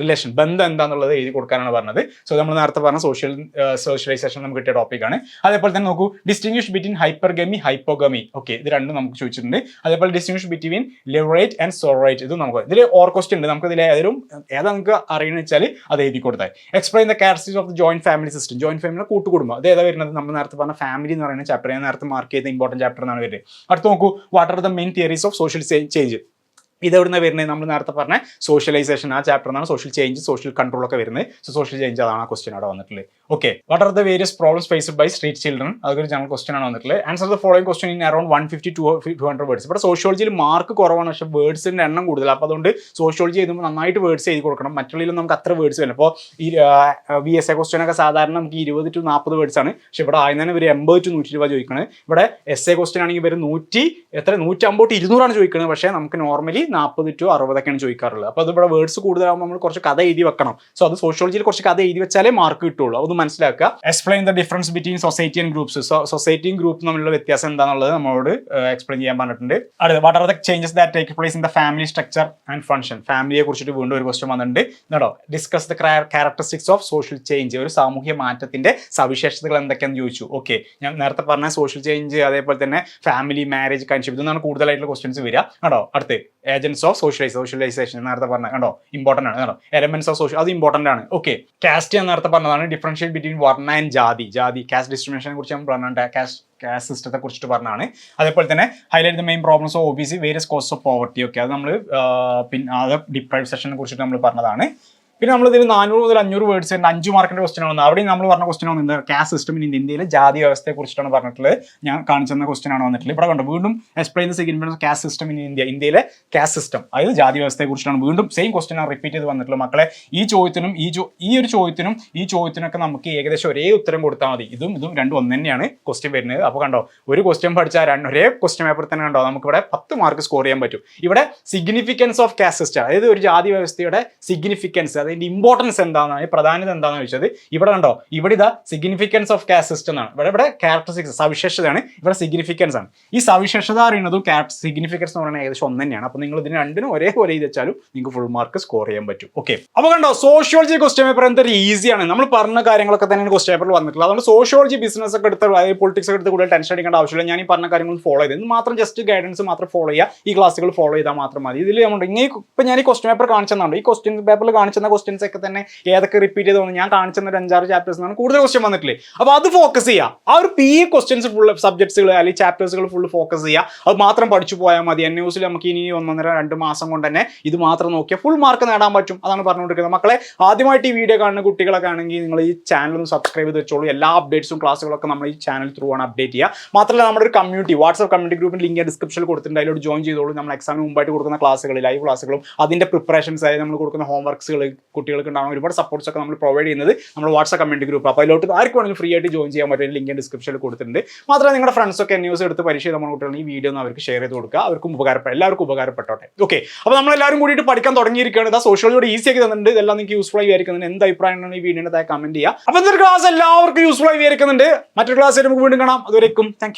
റിലേഷൻ ബന്ധം എന്താണെന്നുള്ളത് എഴുതി കൊടുക്കാനാണ് പറഞ്ഞത്. സോ നമ്മൾ നേരത്തെ പറഞ്ഞ സോഷ്യൽ സോഷ്യലൈസേഷൻ നമുക്ക് കിട്ടിയ ടോപ്പിക്കാണ് അതേപോലെ തന്നെ നോക്കൂ distinguish between hypergamy hypogamy okay ഇത് രണ്ടും നമുക്ക് ചോദിച്ചിട്ടുണ്ട്. അതേപോലെ distinguish between levirate and sororate ഇത് നമുക്ക് ഇതിൽ ഓർ ക്വസ്റ്റ്യൻ ഉണ്ട്. നമുക്ക് ഇതിൽ ഏതൊരു ഏതാ നമുക്ക് അറിയണമെന്ന് വെച്ചാൽ അത് എഴുതി കൊടുത്താൽ explain the characteristics of the joint family system joint family കൂട്ടുകുടുംബം. അത് ഏതാ വരുന്നത്? നമ്മൾ നേരത്തെ പറഞ്ഞ ഫാമിലി എന്ന് പറയുന്ന ചാപ്റ്റർ ഞാൻ നേരത്തെ മാർക്ക് ചെയ്ത ഇമ്പോർട്ടന്റ് ചാപ്റ്റർ എന്നാണ് വരുന്നത്. അടുത്ത് നോക്കൂ what are the main theories of social change ഇത് എവിടുന്ന വരുന്നത്? നമ്മൾ നേരത്തെ പറഞ്ഞ സോഷ്യലൈസേഷൻ ആ ചാപ്റ്റർ എന്നാണ് സോഷ്യൽ ചേഞ്ച് സോഷ്യൽ കൺട്രോൾ ഒക്കെ വരുന്നത്. സോ സോഷ്യൽ ചേഞ്ച് അതാണ് ആ ക്വസ്റ്റ്യൻ അവിടെ വന്നിട്ടുള്ളത്. Okay what are the various problems faced by street children അതൊരു ജനറൽ ക്വസ്റ്റ്യൻ ആണ് വന്നിട്ടുള്ളത്. Answer the following question in around one fifty to two hundred words ഇവിടെ സോഷ്യോളജിയിൽ മാർക്ക് കുറവാണ്. പക്ഷേ വേർഡ്സിന്റെ എണ്ണം കൂടുതൽ. അപ്പോൾ അതുകൊണ്ട് സോഷ്യോളജി ചെയ്യുമ്പോൾ നന്നായിട്ട് വേർഡ്സ് എഴുതി കൊടുക്കണം. മറ്റുള്ളതിലും നമുക്ക് അത്ര വേർഡ്സ് വരും അപ്പോൾ ഈ വി എസ് എ ക്വസ്റ്റ്യൻ ഒക്കെ സാധാരണ നമുക്ക് ഇരുപത് ടു നാൽപ്പത് വേർഡ്സ് ആണ്. പക്ഷേ ഇവിടെ ആയിരുന്നതിന് ഒരു എൺപത് ടു നൂറ്റി രൂപ ചോദിക്കുന്നത് ഇവിടെ എസ് എ ക്വസ്റ്റ്യൻ ആണെങ്കിൽ ഇവർ നൂറ്റി എത്ര? നൂറ്റമ്പത് ഇരുന്നൂറാണ് ചോദിക്കുന്നത് പക്ഷേ നമുക്ക് നോർമലി നാൽപ്പത് ടു അറുപതൊക്കെയാണ് ചോദിക്കാറുള്ളത്. അപ്പോൾ അത് ഇവിടെ വേർഡ്സ് കൂടുതലാകുമ്പോൾ നമ്മൾ കുറച്ച് കഥ എഴുതി വെക്കണം. സോ അത് സോഷ്യോളജിയിൽ കുറച്ച് കഥ എഴുതി വെച്ചാലേ മാർക്ക് കിട്ടുള്ളൂ. അത് മനസ്സിലാക്കുക. Explain the difference between society and groups സൊസൈറ്റിയും ഗ്രൂപ്പും തമ്മിലുള്ള വ്യത്യാസം എന്താണെന്നുള്ളത് നമ്മളോട് എക്സ്പ്ലെയിൻ ചെയ്യാൻ പറഞ്ഞിട്ടുണ്ട്. അടുത്ത what are the changes that take place in the family structure and function ഫാമിലിയെ കുറിച്ചിട്ട് വീണ്ടും ഒരു ക്വസ്റ്റ്യൻ വന്നിട്ടുണ്ട്. കേട്ടോ discuss the characteristics of social change ഒരു സാമൂഹ്യ മാറ്റത്തിന്റെ സവിശേഷതകൾ എന്തൊക്കെയാണെന്ന് ചോദിച്ചു. ഓക്കെ ഞാൻ നേരത്തെ പറഞ്ഞ സോഷ്യൽ ചേഞ്ച് അതേപോലെ തന്നെ ഫാമിലി മാരേജ് കൺഷിപ്പ് ഇതൊന്നാണ് കൂടുതലായിട്ടുള്ള ക്വസ്റ്റ്യൻസ് വരിക. കേട്ടോ അടുത്ത്. ഏജൻസ് ഓഫ് സോഷ്യലൈസ് സോഷ്യലൈസേഷൻ നേരത്തെ പറഞ്ഞ കണ്ടോ? ഇമ്പോർട്ടന്റ് ആണ് കേട്ടോ എലമെന്റ്സ് ഓഫ് സോഷ്യൽ അത് ഇമ്പോർട്ടന്റ് ആണ്. ഓക്കെ കാസ്റ്റ് ഞാൻ നേരത്തെ പറഞ്ഞതാണ് ഡിഫറൻഷിയേറ്റ് ബിറ്റ്വീൻ വർണ ആൻഡ് ജാതി. ജാതി കാസ്റ്റ് ഡിസ്ക്രിമിനേഷനെ കുറിച്ച് ഞാൻ പറഞ്ഞിട്ടുണ്ട് കാസ്റ്റ് കാസ്റ്റ് സിസ്റ്റത്തെ കുറിച്ചിട്ട് പറഞ്ഞാണ് അതേപോലെ തന്നെ highlight the main problems of O B C various cause of poverty ഒക്കെ അത് നമ്മൾ പിന്നെ അത് ഡിപ്രൈവ് സെഷനെ കുറിച്ചിട്ട് നമ്മൾ പറഞ്ഞതാണ്. പിന്നെ നമ്മൾ ഇതിൽ നാനൂറ് മുതൽ അഞ്ഞൂറ് വേർഡ്സ് ഉണ്ട് അഞ്ച് മാർക്കിന്റെ ക്വസ്റ്റൻ ആണ് അവിടെ നമ്മൾ പറഞ്ഞ ക്വസ്റ്റൻ ആണ് എന്താ കാസ്റ്റ് സിസ്റ്റം ഇൻ ഇന്ത്യയിലെ ജാതി വ്യവസ്ഥയെ കുറിച്ചിട്ടാണ് പറഞ്ഞിട്ടുള്ളത്. ഞാൻ കാണിച്ചെന്ന ക്വസ്റ്റൻ ആണ് വന്നിട്ടുള്ളത്. ഇവിടെ കണ്ടു വീണ്ടും explain the significance caste system in India ഇന്ത്യയിലെ കാസ്റ്റ് സിസ്റ്റം അതായത് ജാതി വ്യവസ്ഥയെ കുറിച്ചിട്ടാണ് വീണ്ടും സെയിം ക്വസ്റ്റൻ ആണ് റിപ്പീറ്റ് ചെയ്ത് വന്നിട്ടുള്ളത്. മക്കളെ ഈ ചോദ്യത്തിനും ഈ ചോ- ഈ ഒരു ചോദ്യത്തിനും ഈ ചോദ്യത്തിനൊക്കെ നമുക്ക് ഏകദേശം ഒരേ ഉത്തരം കൊടുത്താൽ മതി. ഇതും ഇതും രണ്ടും ഒന്ന് തന്നെയാണ് ക്വസ്റ്റ്യൻ വരുന്നത്. അപ്പോൾ കണ്ടോ ഒരു ക്വസ്റ്റ്യൻ പഠിച്ചാൽ രണ്ട് ഒരേ ക്വസ്റ്റ്യൻ പേപ്പർ തന്നെ കണ്ടോ? നമുക്ക് ഇവിടെ പത്ത് മാർക്ക് സ്കോർ ചെയ്യാൻ പറ്റും. ഇവിടെ സിഗ്നിഫിക്കൻസ് ഓഫ് കാസ്റ്റ് സിസ്റ്റം അതായത് ഒരു ജാതി വ്യവസ്ഥയുടെ സിഗ്നിഫിക്കൻസ് അതിന്റെ ഇമ്പോർട്ടൻസ് എന്താണെന്നാണ് പ്രധാനത എന്താണെന്ന് ചോദിച്ചത്. ഇവിടെ കണ്ടോ ഇവിടെ ഇതാ സിഗ്നിഫിക്കൻസ് ഓഫ് കാസ്റ്റ് സിസ്റ്റം എന്നാണ്. ഇവിടെ ഇവിടെ ക്യാരക്ടറിസ്റ്റിക്സ് സവിശേഷതയാണ്. ഇവിടെ സിഗ്നിഫിക്കൻസ് ആണ്. ഈ സവിശേഷത അറിയുന്നതും ക്യാരക്ടർ സിഗ്നിഫിക്കൻസ് എന്ന് പറയുന്നത് ഏകദേശം ഒന്ന് തന്നെയാണ് അപ്പോൾ നിങ്ങൾ ഇതിന് രണ്ടിനും ഒരേപോലെ ഇത് വെച്ചാലും നിങ്ങൾക്ക് ഫുൾ മാർക്ക് സ്കോർ ചെയ്യാൻ പറ്റും. ഓക്കെ അപ്പോൾ കണ്ടോ സോഷ്യോളജി ക്വസ്റ്റ്യൻ പേപ്പർ എന്തൊരു ഈസിയാണ് നമ്മൾ പറഞ്ഞ കാര്യങ്ങളൊക്കെ തന്നെയാണ് ക്വസ്റ്റ്യൻ പേപ്പറിൽ വന്നിട്ടുള്ളത്. അതുകൊണ്ട് സോഷ്യോളജി ബിസിനസ് ഒക്കെ എടുത്ത് അതായത് പൊളിറ്റിക്സ് ഒക്കെ എടുത്ത് കൂടുതൽ ടെൻഷൻ അടിക്കേണ്ട ആവശ്യമില്ല. ഞാൻ ഈ പറഞ്ഞ കാര്യങ്ങൾ ഫോളോ ചെയ്ത് ഇത് മാത്രം ജസ്റ്റ് ഗൈഡൻസ് മാത്രം ഫോളോ ചെയ്യുക. ഈ ക്ലാസ്സുകൾ ഫോളോ ചെയ്താൽ മാത്രം മതി. ഇതിൽ നമ്മൾ ഇങ്ങനെ ഇപ്പം ഞാൻ ഈ ക്വസ്റ്റ്യൻ പേപ്പർ കാണിച്ചെന്നുണ്ട് ഈ ക്വസ്റ്റ്യൻ പേപ്പറിൽ കാണിച്ചെന്ന ക്വസ്റ്റ്യൻസ് ഒക്കെ തന്നെ ഏതൊക്കെ റിപ്പീറ്റ് ചെയ്ത് ഞാൻ കാണിച്ചെന്ന ഒരു അഞ്ചാറ് ചാപ്റ്റേഴ്സ് ആണ് കൂടുതൽ ക്വസ്റ്റ്യൻ വന്നിട്ടില്ലേ? അപ്പോൾ അത് ഫോക്കസ് ചെയ്യുക ആ ഒരു പി എ ക്വസ്റ്റ്യൻസ് ഫുൾ സബ്ജക്ട്സുകൾ അല്ലെങ്കിൽ ചാപ്റ്റേഴ്സുകൾ ഫുൾ ഫോക്കസ് ചെയ്യുക അത് മാത്രം പഠിച്ചു പോയാൽ മതി. എൻ ന്യൂസിൽ നമുക്ക് ഇനി ഒന്നൊന്നര രണ്ട് മാസം കൊണ്ട് തന്നെ ഇത് മാത്രം നോക്കിയാൽ ഫുൾ മാർക്ക് നേടാൻ പറ്റും. അതാണ് പറഞ്ഞുകൊണ്ടിരിക്കുന്നത്. മക്കളെ ആദ്യമായിട്ട് ഈ വീഡിയോ കാണുന്ന കുട്ടികളൊക്കെ ആണെങ്കിൽ നിങ്ങൾ ഈ ചാനൽ ഒന്ന് സബ്സ്ക്രൈബ് ചെയ്ത് വെച്ചോളൂ. എല്ലാ അപ്ഡേറ്റ്സും ക്ലാസ്സുകളൊക്കെ നമ്മൾ ഈ ചാനൽ ത്രൂ ആണ് അപ്ഡേറ്റ് ചെയ്യുക മാത്രമല്ല നമ്മുടെ ഒരു കമ്മ്യൂണിറ്റി വാട്സ്ആപ്പ് കമ്മ്യൂണിറ്റി ഗ്രൂപ്പിൽ ലിങ്ക് ഡിസ്ക്രിപ്ഷനിൽ കൊടുത്തിട്ടുണ്ട്. അതിലോട്ട് ജോയിൻ ചെയ്തോളൂ. നമ്മൾ എക്സാമിന് മുമ്പായിട്ട് കൊടുക്കുന്ന ക്ലാസ്സുകൾ ലൈവ് ക്ലാസ്സുകളും അതിന്റെ പ്രിപ്പറേഷൻസ് ആയി നമ്മൾ കൊടുക്കുന്ന ഹോംവർക്സുകൾ കുട്ടികൾക്ക് ഉണ്ടാകും ഒരുപാട് സപ്പോർട്ട്സ് ഒക്കെ നമ്മൾ പ്രൊവൈഡ് ചെയ്യുന്നത് നമ്മൾ വാട്സ്ആപ്പ് കമ്മ്യൂണിറ്റി ഗ്രൂപ്പ് അപ്പോൾ അതിലോട്ട് ആർക്ക് വേണമെങ്കിലും ഫ്രീ ആയിട്ട് ജോയിൻ ചെയ്യാൻ പറ്റുന്ന ലിങ്ക് ഡിസ്ക്രിപ്ഷനിൽ കൊടുത്തിട്ടുണ്ട്. മാത്രമല്ല നിങ്ങളുടെ ഫ്രണ്ട്സ് ഒക്കെ ന്യൂസ് എടുത്ത് പരിശീലനം നമ്മൾ കുട്ടികൾ ഈ വീഡിയോ ഒന്ന് അവർക്ക് ഷെയർ ചെയ്ത് കൊടുക്കുക. അവർക്കും ഉപകാരപ്പെടും എല്ലാവർക്കും ഉപകാരപ്പെട്ടോട്ടെ. ഓക്കെ അപ്പോൾ നമ്മൾ എല്ലാവരും കൂടിയിട്ട് പഠിക്കാൻ തുടങ്ങിയിരിക്കുകയാണ്. ഇതാ സോഷ്യലോട് ഈസി ആക്കി തന്നിട്ടുണ്ട്. ഇതെല്ലാം നിങ്ങൾക്ക് യൂസ്ഫുൾ ആയി വിചാരിക്കുന്നുണ്ട്. എന്ത് അഭിപ്രായമാണ് ഈ വീഡിയോയുടെ കമന്റ് ചെയ്യുക. അപ്പോൾ ഇതൊരു ക്ലാസ് എല്ലാവർക്കും യൂസ്ഫുൾ ആയി വിചാരിക്കുന്നുണ്ട്. മറ്റൊരു ക്ലാസ് നമുക്ക് വീണ്ടും കാണാം. അതുവരേക്കും താങ്ക്